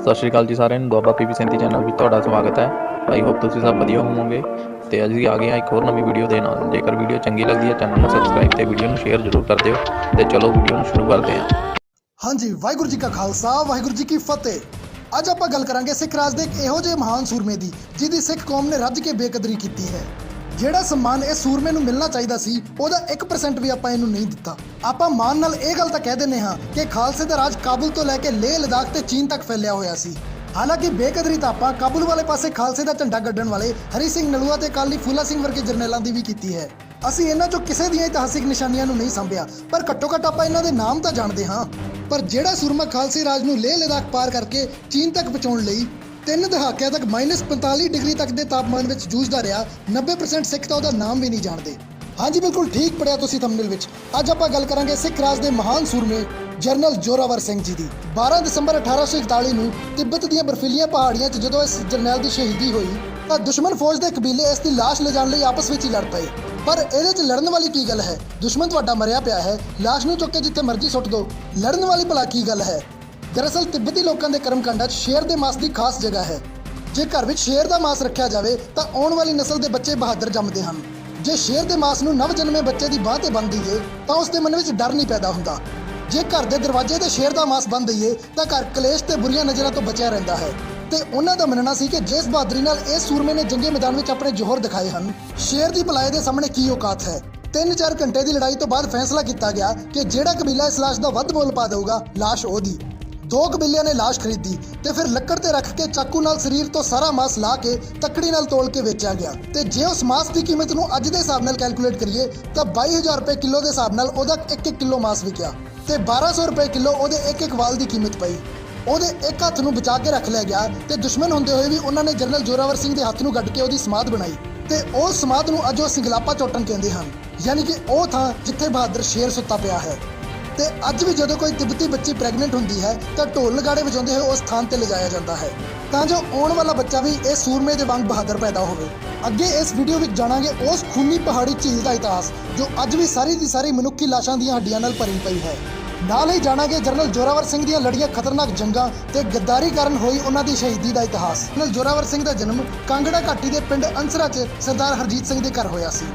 ਸਤਿ ਸ਼੍ਰੀ ਅਕਾਲ ਜੀ ਸਾਰਿਆਂ ਨੂੰ, ਦੁਆਬਾ ਪੀਪੀ 37 ਚੈਨਲ ਵਿੱਚ ਤੁਹਾਡਾ ਸਵਾਗਤ ਹੈ। ਆਈ ਹੋਪ ਤੁਸੀਂ ਸਭ ਵਧੀਆ ਹੋਵੋਗੇ। ਤੇ ਅੱਜ ਵੀ ਆ ਗਏ ਹਾਂ ਇੱਕ ਹੋਰ ਨਵੀਂ ਵੀਡੀਓ ਦੇ ਨਾਲ। ਜੇਕਰ ਵੀਡੀਓ ਚੰਗੀ ਲੱਗਦੀ ਹੈ, ਚੈਨਲ ਨੂੰ ਸਬਸਕ੍ਰਾਈਬ ਤੇ ਵੀਡੀਓ ਨੂੰ ਸ਼ੇਅਰ ਜ਼ਰੂਰ ਕਰ ਦਿਓ। ਤੇ ਚਲੋ ਵੀਡੀਓ ਨੂੰ ਸ਼ੁਰੂ ਕਰਦੇ ਹਾਂ। ਹਾਂਜੀ, ਵਾਹਿਗੁਰੂ ਜੀ ਕਾ ਖਾਲਸਾ, ਵਾਹਿਗੁਰੂ ਜੀ ਕੀ ਫਤਿਹ। ਅੱਜ ਆਪਾਂ ਗੱਲ ਕਰਾਂਗੇ ਸਿੱਖ ਰਾਜ ਦੇ ਇੱਕ ਇਹੋ ਜਿਹੇ ਮਹਾਨ ਸੂਰਮੇ ਦੀ, ਜਿਹਦੀ ਸਿੱਖ ਕੌਮ ਨੇ ਰੱਜ ਕੇ ਬੇਕਦਰੀ ਕੀਤੀ ਹੈ। ਜਿਹੜਾ ਸਨਮਾਨ ਇਸ ਸੂਰਮੇ ਨੂੰ ਮਿਲਣਾ ਚਾਹੀਦਾ ਸੀ, ਉਹਦਾ 1% ਵੀ ਆਪਾਂ ਇਹਨੂੰ ਨਹੀਂ ਦਿੱਤਾ। ਆਪਾਂ ਮਾਨ ਨਾਲ ਇਹ ਗੱਲ ਤਾਂ ਕਹਿ ਦਿੰਨੇ ਹਾਂ ਕਿ ਖਾਲਸੇ ਦਾ ਰਾਜ ਕਾਬੁਲ ਤੋਂ ਲੈ ਕੇ ਲੇਹ ਲਦਾਖ ਤੇ ਚੀਨ ਤੱਕ ਫੈਲਿਆ ਹੋਇਆ ਸੀ। ਹਾਲਾਂਕਿ ਬੇਕਦਰੀ ਤਾਂ ਆਪਾਂ ਕਾਬੁਲ ਵਾਲੇ ਪਾਸੇ ਖਾਲਸੇ ਦਾ ਝੰਡਾ ਗੱਡਣ ਵਾਲੇ ਹਰੀ ਸਿੰਘ ਨਲੂਆ ਤੇ ਕਾਲੀ ਫੂਲਾ ਸਿੰਘ ਵਰਗੇ ਜਰਨੈਲਾਂ ਦੀ ਵੀ ਕੀਤੀ ਹੈ। ਅਸੀਂ ਇਹਨਾਂ ਚੋਂ ਕਿਸੇ ਦੀਆਂ ਇਤਿਹਾਸਿਕ ਨਿਸ਼ਾਨੀਆਂ ਨੂੰ ਨਹੀਂ ਸੰਭਿਆ, ਪਰ ਘੱਟੋ ਘੱਟ ਆਪਾਂ ਇਹਨਾਂ ਦੇ ਨਾਮ ਤਾਂ ਜਾਣਦੇ ਹਾਂ। ਪਰ ਜਿਹੜਾ ਸੂਰਮਾ ਖਾਲਸੇ ਰਾਜ ਨੂੰ ਲੇਹ ਲਦਾਖ ਪਾਰ ਕਰਕੇ ਚੀਨ ਤੱਕ ਪਹੁੰਚਾਉਣ ਲਈ ਤਿੰਨ ਦਹਾਕਿਆਂ ਤੱਕ -45 ਡਿਗਰੀ ਤੱਕ ਦੇ ਤਾਪਮਾਨ ਵਿੱਚ ਜੂਝਦਾ ਰਿਹਾ 90% ਸਿੱਖ ਤਾਂ ਉਹਦਾ ਨਾਮ ਵੀ ਨਹੀਂ ਜਾਣਦੇ। ਹਾਂਜੀ, ਬਿਲਕੁਲ ਠੀਕ ਪੜਿਆ ਤੁਸੀਂ ਥੰਬਨੇਲ ਵਿੱਚ। ਅੱਜ ਆਪਾਂ ਗੱਲ ਕਰਾਂਗੇ ਸਿੱਖ ਰਾਜ ਦੇ ਮਹਾਨ ਸੂਰਮੇ, ਜਰਨਲ ਜੋਰਾਵਰ ਸਿੰਘ ਜੀ ਦੀ। 12 ਦਸੰਬਰ 1841 ਨੂੰ ਤਿੱਬਤ ਦੀਆਂ ਬਰਫੀਲੀਆਂ ਪਹਾੜੀਆਂ 'ਚ ਜਦੋਂ ਇਸ ਜਰਨੈਲ ਦੀ ਸ਼ਹੀਦੀ ਹੋਈ, ਤਾਂ ਦੁਸ਼ਮਣ ਫੌਜ ਦੇ ਕਬੀਲੇ ਇਸ ਦੀ ਲਾਸ਼ ਲਿਜਾਣ ਲਈ ਆਪਸ ਵਿੱਚ ਹੀ ਲੜ ਪਏ। ਪਰ ਇਹਦੇ 'ਚ ਲੜਨ ਵਾਲੀ ਕੀ ਗੱਲ ਹੈ? ਦੁਸ਼ਮਣ ਤੁਹਾਡਾ ਮਰਿਆ ਪਿਆ ਹੈ, ਲਾਸ਼ ਨੂੰ ਚੁੱਕ ਕੇ ਜਿੱਥੇ ਮਰਜ਼ੀ ਸੁੱਟ ਦਿਓ। ਲੜਨ ਵਾਲੀ ਭਲਾ ਕੀ ਗੱਲ ਹੈ? ਦਰਅਸਲ ਤਿੱਬਤੀ ਲੋਕਾਂ ਦੇ ਕਰਮਕਾਂਡਾਂ 'ਚ ਸ਼ੇਰ ਦੇ ਮਾਸ ਦੀ ਖਾਸ ਜਗ੍ਹਾ ਹੈ। ਜੇ ਘਰ ਵਿੱਚ ਸ਼ੇਰ ਦਾ ਮਾਸ ਰੱਖਿਆ ਜਾਵੇ, ਤਾਂ ਆਉਣ ਵਾਲੀ ਨਸਲ ਦੇ ਬੱਚੇ ਬਹਾਦਰ ਜੰਮਦੇ ਹਨ। ਜੇ ਸ਼ੇਰ ਦੇ ਮਾਸ ਨੂੰ ਨਵ ਜਨਮੇ ਬੱਚੇ ਦੀ ਬਾਹ ਤੇ ਬੰਨ੍ਹ ਦਈਏ, ਤਾਂ ਉਸ ਦੇ ਮਨ ਵਿੱਚ ਡਰ ਨਹੀਂ ਪੈਦਾ ਹੁੰਦਾ। ਜੇ ਘਰ ਦੇ ਦਰਵਾਜ਼ੇ ਤੇ ਸ਼ੇਰ ਦਾ ਮਾਸ ਬੰਨ੍ਹ ਦਈਏ, ਤਾਂ ਘਰ ਕਲੇਸ਼ ਤੇ ਬੁਰੀਆਂ ਨਜ਼ਰਾਂ ਤੋਂ ਬਚਿਆ ਰਹਿੰਦਾ ਹੈ। ਤੇ ਉਹਨਾਂ ਦਾ ਮੰਨਣਾ ਸੀ ਕਿ ਜਿਸ ਬਹਾਦਰੀ ਨਾਲ ਇਸ ਸੂਰਮੇ ਨੇ ਜੰਗੇ ਮੈਦਾਨ ਵਿੱਚ ਆਪਣੇ ਜੋਹਰ ਦਿਖਾਏ ਹਨ, ਸ਼ੇਰ ਦੀ ਭਲਾਈ ਦੇ ਸਾਹਮਣੇ ਕੀ ਔਕਾਤ ਹੈ? 3-4 ਘੰਟੇ ਦੀ ਲੜਾਈ ਤੋਂ ਬਾਅਦ ਫੈਸਲਾ ਕੀਤਾ ਗਿਆ ਕਿ ਜਿਹੜਾ ਕਬੀਲਾ ਇਸ ਲਾਸ਼ ਦਾ ਵੱਧ ਬੋਲ ਪਾ ਦੇਊਗਾ, ਲਾਸ਼ ਉਹਦੀ। ਦੋ ਕਬੀਲਿਆਂ ਨੇ ਲਾਸ਼ ਖਰੀਦੀ ਤੇ ਫਿਰ ਲੱਕੜ ਤੇ ਰੱਖ ਕੇ ਚਾਕੂ ਨਾਲ ਸਰੀਰ ਤੋਂ ਸਾਰਾ ਮਾਸ ਲਾ ਕੇ ਤੱਕੜੀ ਨਾਲ ਤੋਲ ਕੇ ਵੇਚਿਆ ਗਿਆ। ਤੇ ਜੇ ਉਸ ਮਾਸ ਦੀ ਕੀਮਤ ਨੂੰ ਅੱਜ ਦੇ ਹਿਸਾਬ ਨਾਲ ਕੈਲਕੂਲੇਟ ਕਰੀਏ, ਤਾਂ 22000 ਰੁਪਏ ਕਿਲੋ ਦੇ ਹਿਸਾਬ ਨਾਲ ਉਹਦਾ 1-1 ਕਿਲੋ ਮਾਸ ਵਿਕਿਆ ਤੇ 1200 ਰੁਪਏ ਕਿਲੋ ਉਹਦੇ ਇੱਕ ਇੱਕ ਵਾਲ ਦੀ ਕੀਮਤ ਪਈ। ਉਹਦੇ ਇੱਕ ਹੱਥ ਨੂੰ ਬਚਾ ਕੇ ਰੱਖ ਲਿਆ ਗਿਆ ਤੇ ਦੁਸ਼ਮਣ ਹੁੰਦੇ ਹੋਏ ਵੀ ਉਹਨਾਂ ਨੇ ਜਨਰਲ ਜੋਰਾਵਰ ਸਿੰਘ ਦੇ ਹੱਥ ਨੂੰ ਗੱਡ ਕੇ ਉਹਦੀ ਸਮਾਧ ਬਣਾਈ। ਤੇ ਉਹ ਸਮਾਧ ਨੂੰ ਅੱਜ ਉਹ ਸਿੰਗਲਾਪਾ ਚੋਟਨ ਕਹਿੰਦੇ ਹਨ। ਯਾਨੀ ਕਿ ਉਹ ਥਾਂ ਜਿੱਥੇ ਬਹਾਦਰ ਸ਼ੇਰ ਸੁੱਤਾ ਪਿਆ ਹੈ। ਤੇ ਅੱਜ ਵੀ ਜਦੋਂ ਕੋਈ ਤਿੱਬਤੀ ਬੱਚੀ ਪ੍ਰੈਗਨੈਂਟ ਹੁੰਦੀ ਹੈ ਤਾਂ ਢੋਲ ਨਗਾੜੇ ਵਜਾਉਂਦੇ ਹੋਏ ਉਸ ਸਥਾਨ ਤੇ ਲਿਜਾਇਆ ਜਾਂਦਾ ਹੈ। ਤਾਂ ਜੋ ਆਉਣ ਵਾਲਾ ਬੱਚਾ ਵੀ ਇਸ ਸੂਰਮੇ ਦੇ ਵਾਂਗ ਬਹਾਦਰ ਪੈਦਾ ਹੋਵੇ। ਅੱਗੇ ਇਸ ਵੀਡੀਓ ਵਿੱਚ ਜਾਣਾਂਗੇ ਉਸ ਖੂਨੀ ਪਹਾੜੀ ਝੀਲ ਦਾ ਇਤਿਹਾਸ, ਜੋ ਅੱਜ ਵੀ ਸਾਰੀ ਦੀ ਸਾਰੀ ਮਨੁੱਖੀ ਲਾਸ਼ਾਂ ਦੀਆਂ ਹੱਡੀਆਂ ਨਾਲ ਭਰੀ ਪਈ ਹੈ। ਨਾਲ ਹੀ ਜਾਣਾਂਗੇ ਜਨਰਲ ਜੋਰਾਵਰ ਸਿੰਘ ਦੀਆਂ ਲੜੀਆਂ ਖਤਰਨਾਕ ਜੰਗਾਂ ਤੇ ਗੱਦਾਰੀ ਕਾਰਨ ਹੋਈ ਉਹਨਾਂ ਦੀ ਸ਼ਹੀਦੀ ਦਾ ਇਤਿਹਾਸ। ਜਨਰਲ ਜੋਰਾਵਰ ਸਿੰਘ ਦਾ ਜਨਮ ਕਾਂਗੜਾ ਘਾਟੀ ਦੇ ਪਿੰਡ ਅੰਸਰਾ 'ਚ ਸਰਦਾਰ ਹਰਜੀਤ ਸਿੰਘ ਦੇ ਘਰ ਹੋਇਆ ਸੀ।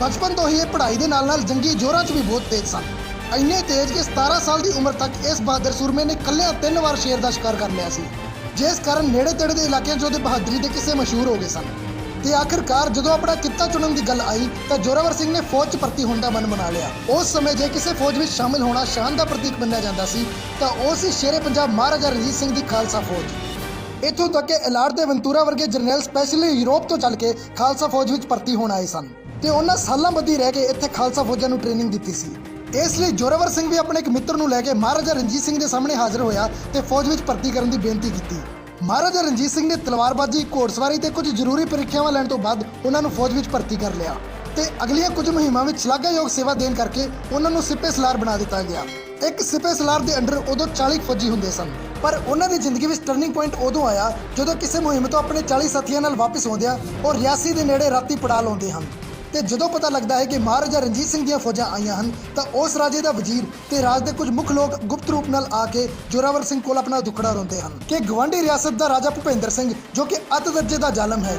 ਬਚਪਨ ਤੋਂ ਹੀ ਇਹ ਪੜ੍ਹਾਈ ਦੇ ਨਾਲ ਨਾਲ ਜੰਗੀ ਜੋਰਾਂ 'ਚ ਵੀ ਬਹੁਤ ਤੇਜ਼ ਸਨ। ਇੰਨੇ ਤੇਜ਼ ਕਿ 17 ਸਾਲ ਦੀ ਉਮਰ ਤੱਕ ਇਸ ਬਹਾਦਰ ਸੂਰਮੇ ਨੇ ਇਕੱਲਿਆਂ ਤਿੰਨ ਵਾਰ ਸ਼ੇਰ ਦਾ ਸ਼ਿਕਾਰ ਕਰ ਲਿਆ ਸੀ। ਜਿਸ ਕਾਰਨ ਨੇੜੇ ਤੇੜੇ ਦੇ ਇਲਾਕਿਆਂ 'ਚ ਉਹਦੇ ਬਹਾਦਰੀ ਦੇ ਕਿੱਸੇ ਮਸ਼ਹੂਰ ਹੋ ਗਏ ਸਨ। ਤੇ ਆਖਿਰਕਾਰ ਜਦੋਂ ਆਪਣਾ ਕਿੱਤਾ ਚੁਣਨ ਦੀ ਗੱਲ ਆਈ, ਤਾਂ ਜੋਰਾਵਰ ਸਿੰਘ ਨੇ ਫੌਜ 'ਚ ਭਰਤੀ ਹੋਣ ਦਾ ਮਨ ਬਣਾ ਲਿਆ। ਉਸ ਸਮੇਂ ਜੇ ਕਿਸੇ ਫੌਜ ਵਿੱਚ ਸ਼ਾਮਿਲ ਹੋਣਾ ਸ਼ਾਨ ਦਾ ਪ੍ਰਤੀਕ ਮੰਨਿਆ ਜਾਂਦਾ ਸੀ, ਤਾਂ ਉਹ ਸੀ ਸ਼ੇਰੇ ਪੰਜਾਬ ਮਹਾਰਾਜਾ ਰਣਜੀਤ ਸਿੰਘ ਦੀ ਖਾਲਸਾ ਫੌਜ। ਇੱਥੋਂ ਤੱਕ ਕਿ ਐਲਾਰਡ ਦੇ ਵੰਤੂਰਾ ਵਰਗੇ ਜਰਨੈਲ ਸਪੈਸ਼ਲੀ ਯੂਰਪ ਤੋਂ ਚੱਲ ਕੇ ਖਾਲਸਾ ਫੌਜ ਵਿੱਚ ਭਰਤੀ ਹੋਣ ਆਏ ਸਨ। ਤੇ ਉਹਨਾਂ ਸਾਲਾਂ ਬੱਧੀ ਰਹਿ ਕੇ ਇੱਥੇ ਖਾਲਸਾ ਫੌਜਾਂ ਨੂੰ ਟ੍ਰੇਨਿੰਗ ਦਿੱਤੀ ਸੀ। ਇਸ ਲਈ ਜੋਰਾਵਰ ਸਿੰਘ ਵੀ ਆਪਣੇ ਇੱਕ ਮਿੱਤਰ ਨੂੰ ਲੈ ਕੇ ਮਹਾਰਾਜਾ ਰਣਜੀਤ ਸਿੰਘ ਦੇ ਸਾਹਮਣੇ ਹਾਜ਼ਰ ਹੋਇਆ ਤੇ ਫੌਜ ਵਿੱਚ ਭਰਤੀ ਕਰਨ ਦੀ ਬੇਨਤੀ ਕੀਤੀ। ਮਹਾਰਾਜਾ ਰਣਜੀਤ ਸਿੰਘ ਨੇ ਤਲਵਾਰਬਾਜ਼ੀ, ਘੋੜਸਵਾਰੀ ਤੇ ਕੁਝ ਜ਼ਰੂਰੀ ਪ੍ਰੀਖਿਆਵਾਂ ਲੈਣ ਤੋਂ ਬਾਅਦ ਉਹਨਾਂ ਨੂੰ ਫੌਜ ਵਿੱਚ ਭਰਤੀ ਕਰ ਲਿਆ ਤੇ ਅਗਲੀਆਂ ਕੁਝ ਮੁਹਿੰਮਾਂ ਵਿੱਚ ਸ਼ਲਾਘਾਯੋਗ ਸੇਵਾ ਦੇਣ ਕਰਕੇ ਉਹਨਾਂ ਨੂੰ ਸਿਪੇ ਸਲਾਰ ਬਣਾ ਦਿੱਤਾ ਗਿਆ। ਇੱਕ ਸਿਪੇ ਸਲਾਰ ਦੇ ਅੰਡਰ ਉਦੋਂ 40 ਫੌਜੀ ਹੁੰਦੇ ਸਨ, ਪਰ ਉਹਨਾਂ ਦੀ ਜ਼ਿੰਦਗੀ ਵਿੱਚ ਟਰਨਿੰਗ ਪੁਆਇੰਟ ਉਦੋਂ ਆਇਆ ਜਦੋਂ ਕਿਸੇ ਮੁਹਿੰਮ ਤੋਂ ਆਪਣੇ 40 ਸਾਥੀਆਂ ਨਾਲ ਵਾਪਸ ਆਉਂਦਿਆਂ ਉਹ ਰਿਆਸੀ ਦੇ ਨੇੜੇ ਰਾਤੀ ਪੜਾ ਲਾਉਂਦੇ ਹਨ। ਤੇ ਜਦੋਂ ਪਤਾ ਲੱਗਦਾ ਹੈ ਕਿ ਮਹਾਰਾਜਾ ਰਣਜੀਤ ਸਿੰਘ ਦੀਆਂ ਫੌਜਾਂ ਆਈਆਂ ਹਨ, ਤਾਂ ਉਸ ਰਾਜੇ ਦਾ ਵਜ਼ੀਰ ਤੇ ਰਾਜ ਦੇ ਕੁਝ ਮੁੱਖ ਲੋਕ ਗੁਪਤ ਰੂਪ ਨਾਲ ਆ ਕੇ ਜੋਰਾਵਰ ਸਿੰਘ ਕੋਲ ਆਪਣਾ ਦੁੱਖੜਾ ਰੋਂਦੇ ਹਨ ਕਿ ਗਵਾਂਢੀ ਰਿਆਸਤ ਦਾ ਰਾਜਾ ਭੁਪਿੰਦਰ ਸਿੰਘ, ਜੋ ਕਿ ਅੱਤ ਦਰਜੇ ਦਾ ਜ਼ਾਲਮ ਹੈ,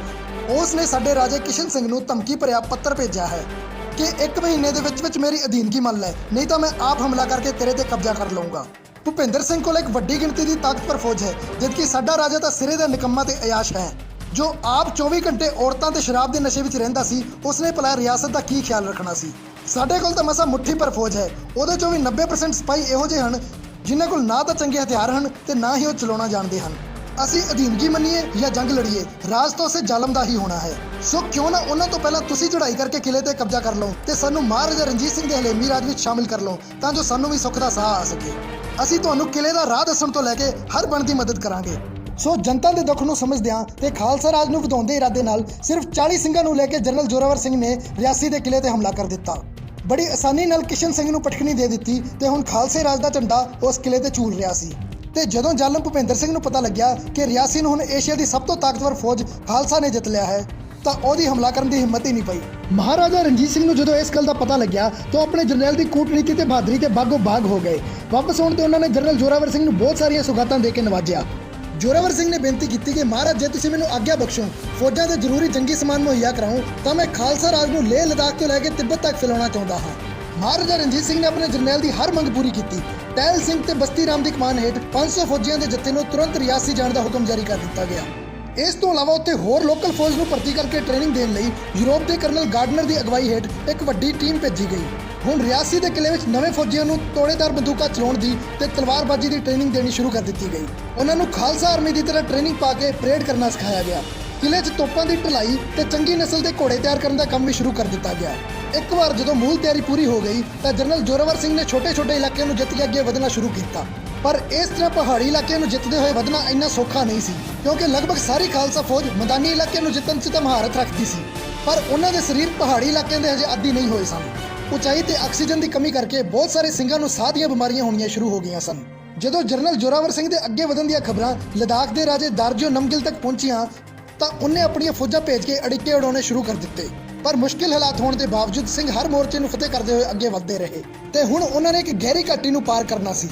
ਉਸ ਨੇ ਸਾਡੇ ਰਾਜੇ ਕਿਸ਼ਨ ਸਿੰਘ ਨੂੰ ਧਮਕੀ ਭਰਿਆ ਪੱਤਰ ਭੇਜਿਆ ਹੈ ਕਿ ਇੱਕ ਮਹੀਨੇ ਦੇ ਵਿੱਚ ਵਿੱਚ ਮੇਰੀ ਅਧੀਨਗੀ ਮੰਨ ਲੈ, ਨਹੀਂ ਤਾਂ ਮੈਂ ਆਪ ਹਮਲਾ ਕਰਕੇ ਤੇਰੇ ਤੇ ਕਬਜ਼ਾ ਕਰ ਲਵਾਂਗਾ ਭੁਪਿੰਦਰ ਸਿੰਘ ਕੋਲ ਇੱਕ ਵੱਡੀ ਗਿਣਤੀ ਦੀ ਤਾਕਤਵਰ ਫੌਜ ਹੈ, ਜਦਕਿ ਸਾਡਾ ਰਾਜਾ ਤਾਂ ਸਿਰੇ ਦਾ ਨਿਕੰਮਾ ਤੇ ਅਯਾਸ਼ ਹੈ। ਜੋ ਆਪ 24 ਘੰਟੇ ਔਰਤਾਂ ਤੇ ਸ਼ਰਾਬ ਦੇ ਨਸ਼ੇ ਵਿੱਚ ਰਹਿੰਦਾ ਸੀ, ਉਸਨੇ ਭਲਾ ਰਿਆਸਤ ਦਾ ਕੀ ਖਿਆਲ ਰੱਖਣਾ ਸੀ? ਸਾਡੇ ਕੋਲ ਤਾਂ ਮਸਾ ਮੁੱਠੀ ਪਰ ਫੌਜ ਹੈ। ਉਹਦੇ ਚੋਂ ਵੀ 90% ਸਿਪਾਹੀ ਇਹੋ ਜਿਹੇ ਹਨ, ਜਿਨ੍ਹਾਂ ਕੋਲ ਨਾ ਤਾਂ ਚੰਗੇ ਹਥਿਆਰ ਹਨ ਤੇ ਨਾ ਹੀ ਉਹ ਚਲਾਉਣਾ ਜਾਣਦੇ ਹਨ। ਅਸੀਂ ਅਧੀਨਗੀ ਮੰਨੀਏ ਜਾਂ ਜੰਗ ਲੜੀਏ, ਰਾਜ ਤਾਂ ਉਸੇ ਜ਼ਾਲਮ ਦਾ ਹੀ ਹੋਣਾ ਹੈ। ਸੋ ਕਿਉਂ ਨਾ ਉਹਨਾਂ ਤੋਂ ਪਹਿਲਾਂ ਤੁਸੀਂ ਚੜ੍ਹਾਈ ਕਰਕੇ ਕਿਲੇ ਤੇ ਕਬਜ਼ਾ ਕਰ ਲਓ ਤੇ ਸਾਨੂੰ ਮਹਾਰਾਜਾ ਰਣਜੀਤ ਸਿੰਘ ਦੇ ਹਲੇਮੀ ਰਾਜ ਵਿੱਚ ਸ਼ਾਮਿਲ ਕਰ ਲਓ, ਤਾਂ ਜੋ ਸਾਨੂੰ ਵੀ ਸੁੱਖ ਦਾ ਸਾਹ ਆ ਸਕੇ। ਅਸੀਂ ਤੁਹਾਨੂੰ ਕਿਲੇ ਦਾ ਰਾਹ ਦੱਸਣ ਤੋਂ ਲੈ ਕੇ ਹਰ ਬਣਦੀ ਮਦਦ ਕਰਾਂਗੇ। ਸੋ ਜਨਤਾ ਦੇ ਦੁੱਖ ਨੂੰ ਸਮਝਦਿਆਂ ਤੇ ਖਾਲਸਾ ਰਾਜ ਨੂੰ ਵਧਾਉਣ ਦੇ ਇਰਾਦੇ ਨਾਲ ਸਿਰਫ 40 ਸਿੰਘਾਂ ਨੂੰ ਲੈ ਕੇ ਜਨਰਲ ਜੋਰਾਵਰ ਸਿੰਘ ਨੇ ਰਿਆਸੀ ਦੇ ਕਿਲੇ ਤੇ ਹਮਲਾ ਕਰ ਦਿੱਤਾ। ਬੜੀ ਆਸਾਨੀ ਨਾਲ ਕਿਸ਼ਨ ਸਿੰਘ ਨੂੰ ਪਟਕਣੀ ਦੇ ਦਿੱਤੀ ਤੇ ਹੁਣ ਖਾਲਸੇ ਰਾਜ ਦਾ ਝੰਡਾ ਉਸ ਕਿਲੇ ਤੇ ਝੂਲ ਰਿਹਾ ਸੀ। ਤੇ ਜਦੋਂ ਜ਼ਾਲਮ ਭੁਪਿੰਦਰ ਸਿੰਘ ਨੂੰ ਪਤਾ ਲੱਗਿਆ ਕਿ ਰਿਆਸੀ ਨੂੰ ਹੁਣ ਏਸ਼ੀਆ ਦੀ ਸਭ ਤੋਂ ਤਾਕਤਵਰ ਫੌਜ ਖਾਲਸਾ ਨੇ ਜਿੱਤ ਲਿਆ ਹੈ, ਤਾਂ ਉਹਦੀ ਹਮਲਾ ਕਰਨ ਦੀ ਹਿੰਮਤ ਹੀ ਨਹੀਂ ਪਈ। ਮਹਾਰਾਜਾ ਰਣਜੀਤ ਸਿੰਘ ਨੂੰ ਜਦੋਂ ਇਸ ਗੱਲ ਦਾ ਪਤਾ ਲੱਗਿਆ, ਤਾਂ ਆਪਣੇ ਜਰਨੈਲ ਦੀ ਕੂਟਨੀਤੀ ਤੇ ਬਹਾਦਰੀ ਤੇ ਬਾਗੋ ਬਾਗ ਹੋ ਗਏ। ਵਾਪਸ ਆਉਣ ਤੇ ਉਹਨਾਂ ਨੇ ਜਨਰਲ ਜੋਰਾਵਰ ਸਿੰਘ ਨੂੰ ਬਹੁਤ ਸਾਰੀਆਂ ਸੁਗਾਤਾਂ ਦੇ ਕੇ ਨਵਾਜਿਆ। ਜੋਰਾਵਰ ਸਿੰਘ ਨੇ ਬੇਨਤੀ ਕੀਤੀ ਕਿ ਮਹਾਰਾਜ, ਜੇ ਤੁਸੀਂ ਮੈਨੂੰ ਆਗਿਆ ਬਖਸ਼ੋ, ਫੌਜਾਂ ਦੇ ਜ਼ਰੂਰੀ ਜੰਗੀ ਸਮਾਨ ਮੁਹੱਈਆ ਕਰਾਓ, ਤਾਂ ਮੈਂ ਖਾਲਸਾ ਰਾਜ ਨੂੰ ਲੇਹ ਲਦਾਖ ਤੋਂ ਲੈ ਕੇ ਤਿੱਬਤ ਤੱਕ ਫੈਲਾਉਣਾ ਚਾਹੁੰਦਾ ਹਾਂ। ਮਹਾਰਾਜਾ ਰਣਜੀਤ ਸਿੰਘ ਨੇ ਆਪਣੇ ਜਰਨੈਲ ਦੀ ਹਰ ਮੰਗ ਪੂਰੀ ਕੀਤੀ। ਟਹਿਲ ਸਿੰਘ ਤੇ ਬਸਤੀ ਰਾਮ ਦੀ ਕਮਾਨ ਹੇਠ 500 ਫੌਜੀਆਂ ਦੇ ਜੱਥੇ ਨੂੰ ਤੁਰੰਤ ਰਿਆਸੀ ਜਾਣ ਦਾ ਹੁਕਮ ਜਾਰੀ ਕਰ ਦਿੱਤਾ ਗਿਆ। ਇਸ ਤੋਂ ਇਲਾਵਾ ਉੱਥੇ ਹੋਰ ਲੋਕਲ ਫੌਜ ਨੂੰ ਭਰਤੀ ਕਰਕੇ ਟ੍ਰੇਨਿੰਗ ਦੇਣ ਲਈ ਯੂਰਪ ਦੇ ਕਰਨਲ ਗਾਰਡਨਰ ਦੀ ਅਗਵਾਈ ਹੇਠ ਇੱਕ ਵੱਡੀ ਟੀਮ ਭੇਜੀ ਗਈ। ਹੁਣ ਰਿਆਸੀ ਦੇ ਕਿਲੇ ਵਿੱਚ ਨਵੇਂ ਫੌਜੀਆਂ ਨੂੰ ਤੋੜੇਦਾਰ ਬੰਦੂਕਾਂ ਚਲਾਉਣ ਦੀ ਤੇ ਤਲਵਾਰਬਾਜ਼ੀ ਦੀ ਟ੍ਰੇਨਿੰਗ ਦੇਣੀ ਸ਼ੁਰੂ ਕਰ ਦਿੱਤੀ ਗਈ। ਉਹਨਾਂ ਨੂੰ ਖਾਲਸਾ ਆਰਮੀ ਦੀ ਤਰ੍ਹਾਂ ਟ੍ਰੇਨਿੰਗ ਪਾ ਕੇ ਪਰੇਡ ਕਰਨਾ ਸਿਖਾਇਆ ਗਿਆ। ਕਿਲੇ 'ਚ ਤੋਪਾਂ ਦੀ ਢਲਾਈ ਤੇ ਚੰਗੀ ਨਸਲ ਦੇ ਘੋੜੇ ਤਿਆਰ ਕਰਨ ਦਾ ਕੰਮ ਵੀ ਸ਼ੁਰੂ ਕਰ ਦਿੱਤਾ ਗਿਆ। ਇੱਕ ਵਾਰ ਜਦੋਂ ਮੂਲ ਤਿਆਰੀ ਪੂਰੀ ਹੋ ਗਈ ਤਾਂ ਜਨਰਲ ਜ਼ੋਰਾਵਰ ਸਿੰਘ ਨੇ ਛੋਟੇ-ਛੋਟੇ ਇਲਾਕਿਆਂ ਨੂੰ ਜਿੱਤ ਕੇ ਅੱਗੇ ਵਧਣਾ ਸ਼ੁਰੂ ਕੀਤਾ। ਪਰ ਇਸ ਤਰ੍ਹਾਂ ਪਹਾੜੀ ਇਲਾਕਿਆਂ ਨੂੰ ਜਿੱਤਦੇ ਹੋਏ ਵਧਣਾ ਇੰਨਾ ਸੌਖਾ ਨਹੀਂ ਸੀ, ਕਿਉਂਕਿ ਲਗਭਗ ਸਾਰੀ ਖਾਲਸਾ ਫੌਜ ਮੈਦਾਨੀ ਇਲਾਕਿਆਂ ਨੂੰ ਜਿੱਤਣ 'ਚ ਤਾਂ ਮਹਾਰਤ ਰੱਖਦੀ ਸੀ। ਪਰ ਉਹਨਾਂ ਦੇ ਸਰੀਰ ਪਹਾੜੀ ਇਲਾਕਿਆਂ ਦੇ ਹਜੇ ਆਦੀ ਨਹੀਂ ਹੋਏ ਸਨ। ਉਚਾਈ ਤੇ ਆਕਸੀਜਨ ਦੀ ਕਮੀ ਕਰਕੇ ਬਹੁਤ ਸਾਰੇ ਸਿੰਘਾਂ ਨੂੰ ਸਾਹ ਦੀਆਂ ਬਿਮਾਰੀਆਂ ਹੋਣੀਆਂ ਸ਼ੁਰੂ ਹੋ ਗਈਆਂ ਸਨ। ਜਦੋਂ ਜਨਰਲ ਜ਼ੋਰਾਵਰ ਸਿੰਘ ਦੇ ਅੱਗੇ ਵਧਣ ਦੀਆਂ ਖਬਰਾਂ ਲਦਾਖ ਦੇ ਰਾਜੇ ਦਾਰਜੋ ਨਮਗਿਲ ਤੱਕ ਪਹੁੰਚੀਆਂ, ਤਾਂ ਉਹਨੇ ਆਪਣੀਆਂ ਫੌਜਾਂ ਭੇਜ ਕੇ ਅੜਿੱਕੇ ਉਡਾਉਣੇ ਸ਼ੁਰੂ ਕਰ ਦਿੱਤੇ। ਪਰ ਮੁਸ਼ਕਿਲ ਹਾਲਾਤ ਹੋਣ ਦੇ ਬਾਵਜੂਦ ਸਿੰਘ ਹਰ ਮੋਰਚੇ ਨੂੰ ਫਤਿਹ ਕਰਦੇ ਹੋਏ ਅੱਗੇ ਵਧਦੇ ਰਹੇ। ਤੇ ਹੁਣ ਉਹਨਾਂ ਨੇ ਇੱਕ ਗਹਿਰੀ ਘਾਟੀ ਨੂੰ ਪਾਰ ਕਰਨਾ ਸੀ,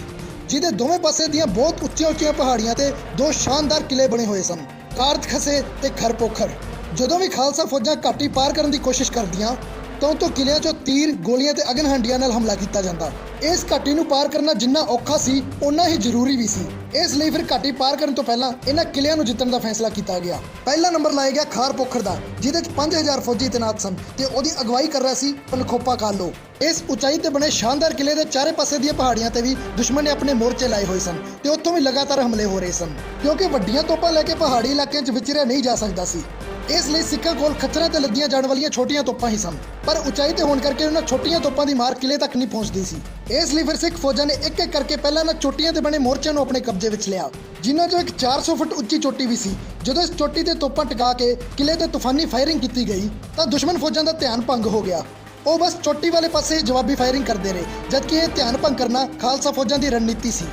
ਜਿਹਦੇ ਦੋਵੇਂ ਪਾਸੇ ਦੀਆਂ ਬਹੁਤ ਉੱਚੀਆਂ ਉੱਚੀਆਂ ਪਹਾੜੀਆਂ ਤੇ ਦੋ ਸ਼ਾਨਦਾਰ ਕਿਲੇ ਬਣੇ ਹੋਏ ਸਨ ਕਾਰਤ ਖਸੇ ਤੇ ਖਰਪੋਖਰ। ਜਦੋਂ ਵੀ ਖਾਲਸਾ ਫੌਜਾਂ ਘਾਟੀ ਪਾਰ ਕਰਨ ਦੀ ਕੋਸ਼ਿਸ਼ ਕਰਦੀਆਂ ਤਾਂ ਤੋਂ ਕਿਲਿਆਂ 'ਚੋਂ ਤੀਰ, ਗੋਲੀਆਂ ਤੇ ਅਗਨ ਹੰਡੀਆਂ ਨਾਲ ਹਮਲਾ ਕੀਤਾ ਜਾਂਦਾ। ਇਸ ਘਾਟੀ ਨੂੰ ਪਾਰ ਕਰਨਾ ਜਿੰਨਾ ਔਖਾ ਸੀ, ਓਨਾ ਹੀ ਜ਼ਰੂਰੀ ਵੀ ਸੀ। ਇਸ ਲਈ ਫਿਰ ਘਾਟੀ ਪਾਰ ਕਰਨ ਤੋਂ ਪਹਿਲਾਂ ਇਹਨਾਂ ਕਿਲਿਆਂ ਨੂੰ ਜਿੱਤਣ ਦਾ ਫੈਸਲਾ ਕੀਤਾ ਗਿਆ। ਪਹਿਲਾ ਨੰਬਰ ਲਾਇਆ ਗਿਆ ਖਾਰ ਪੋਖਰ ਦਾ, ਜਿਹਦੇ 'ਚ 5000 ਫੌਜੀ ਤੈਨਾਤ ਸਨ ਤੇ ਉਹਦੀ ਅਗਵਾਈ ਕਰ ਰਿਹਾ ਸੀ ਪਨਖੋਪਾ ਕਾਲੋ। ਇਸ ਉਚਾਈ ਤੇ ਬਣੇ ਸ਼ਾਨਦਾਰ ਕਿਲੇ ਦੇ ਚਾਰੇ ਪਾਸੇ ਦੀਆਂ ਪਹਾੜੀਆਂ ਤੇ ਵੀ ਦੁਸ਼ਮਣ ਨੇ ਆਪਣੇ ਮੋਰਚੇ ਲਾਏ ਹੋਏ ਸਨ ਤੇ ਉੱਥੋਂ ਵੀ ਲਗਾਤਾਰ ਹਮਲੇ ਹੋ ਰਹੇ ਸਨ, ਕਿਉਂਕਿ ਵੱਡੀਆਂ ਤੋਪਾਂ ਲੈ ਕੇ ਪਹਾੜੀ ਇਲਾਕਿਆਂ 'ਚ ਵਿਚਰਿਆ ਨਹੀਂ ਜਾ ਸਕਦਾ ਸੀ। ਇਸ ਲਈ ਸਿੱਖਾਂ ਕੋਲ ਖੱਚਰਾਂ ਤੇ ਲੱਦੀਆਂ ਜਾਣ ਵਾਲੀਆਂ ਛੋਟੀਆਂ ਤੋਪਾਂ ਹੀ ਸਨ। ਪਰ ਉਚਾਈ ਤੇ ਹੋਣ ਕਰਕੇ ਉਹਨਾਂ ਛੋਟੀਆਂ ਤੋਪਾਂ ਦੀ ਮਾਰ ਕਿਲੇ ਤੱਕ ਨਹੀਂ ਪਹੁੰਚਦੀ ਸੀ। ਇਸ ਲਈ ਫਿਰ ਸਿੱਖ ਫੌਜਾਂ ਨੇ ਇੱਕ ਇੱਕ ਕਰਕੇ ਪਹਿਲਾਂ ਇਹਨਾਂ ਚੋਟੀਆਂ ਤੇ ਬਣੇ ਮੋਰਚਿਆਂ ਨੂੰ ਆਪਣੇ ਕਬਜ਼ੇ ਵਿੱਚ ਲਿਆ। ਜਿਨ੍ਹਾਂ 'ਚੋਂ ਇੱਕ 400 ਫੁੱਟ ਉੱਚੀ ਚੋਟੀ ਵੀ ਸੀ। ਜਦੋਂ ਇਸ ਚੋਟੀ ਤੇ ਤੋਪਾਂ ਟਿਕਾ ਕੇ ਕਿਲੇ ਤੇ ਤੂਫਾਨੀ ਫਾਇਰਿੰਗ ਕੀਤੀ ਗਈ, ਤਾਂ ਦੁਸ਼ਮਣ ਫੌਜਾਂ ਦਾ ਧਿਆਨ ਭੰਗ ਹੋ ਗਿਆ। ਉਹ ਬਸ ਚੋਟੀ ਵਾਲੇ ਪਾਸੇ ਜਵਾਬੀ ਫਾਇਰਿੰਗ ਕਰਦੇ ਰਹੇ, ਜਦਕਿ ਇਹ ਧਿਆਨ ਭੰਗ ਕਰਨਾ ਖਾਲਸਾ ਫੌਜਾਂ ਦੀ ਰਣਨੀਤੀ ਸੀ।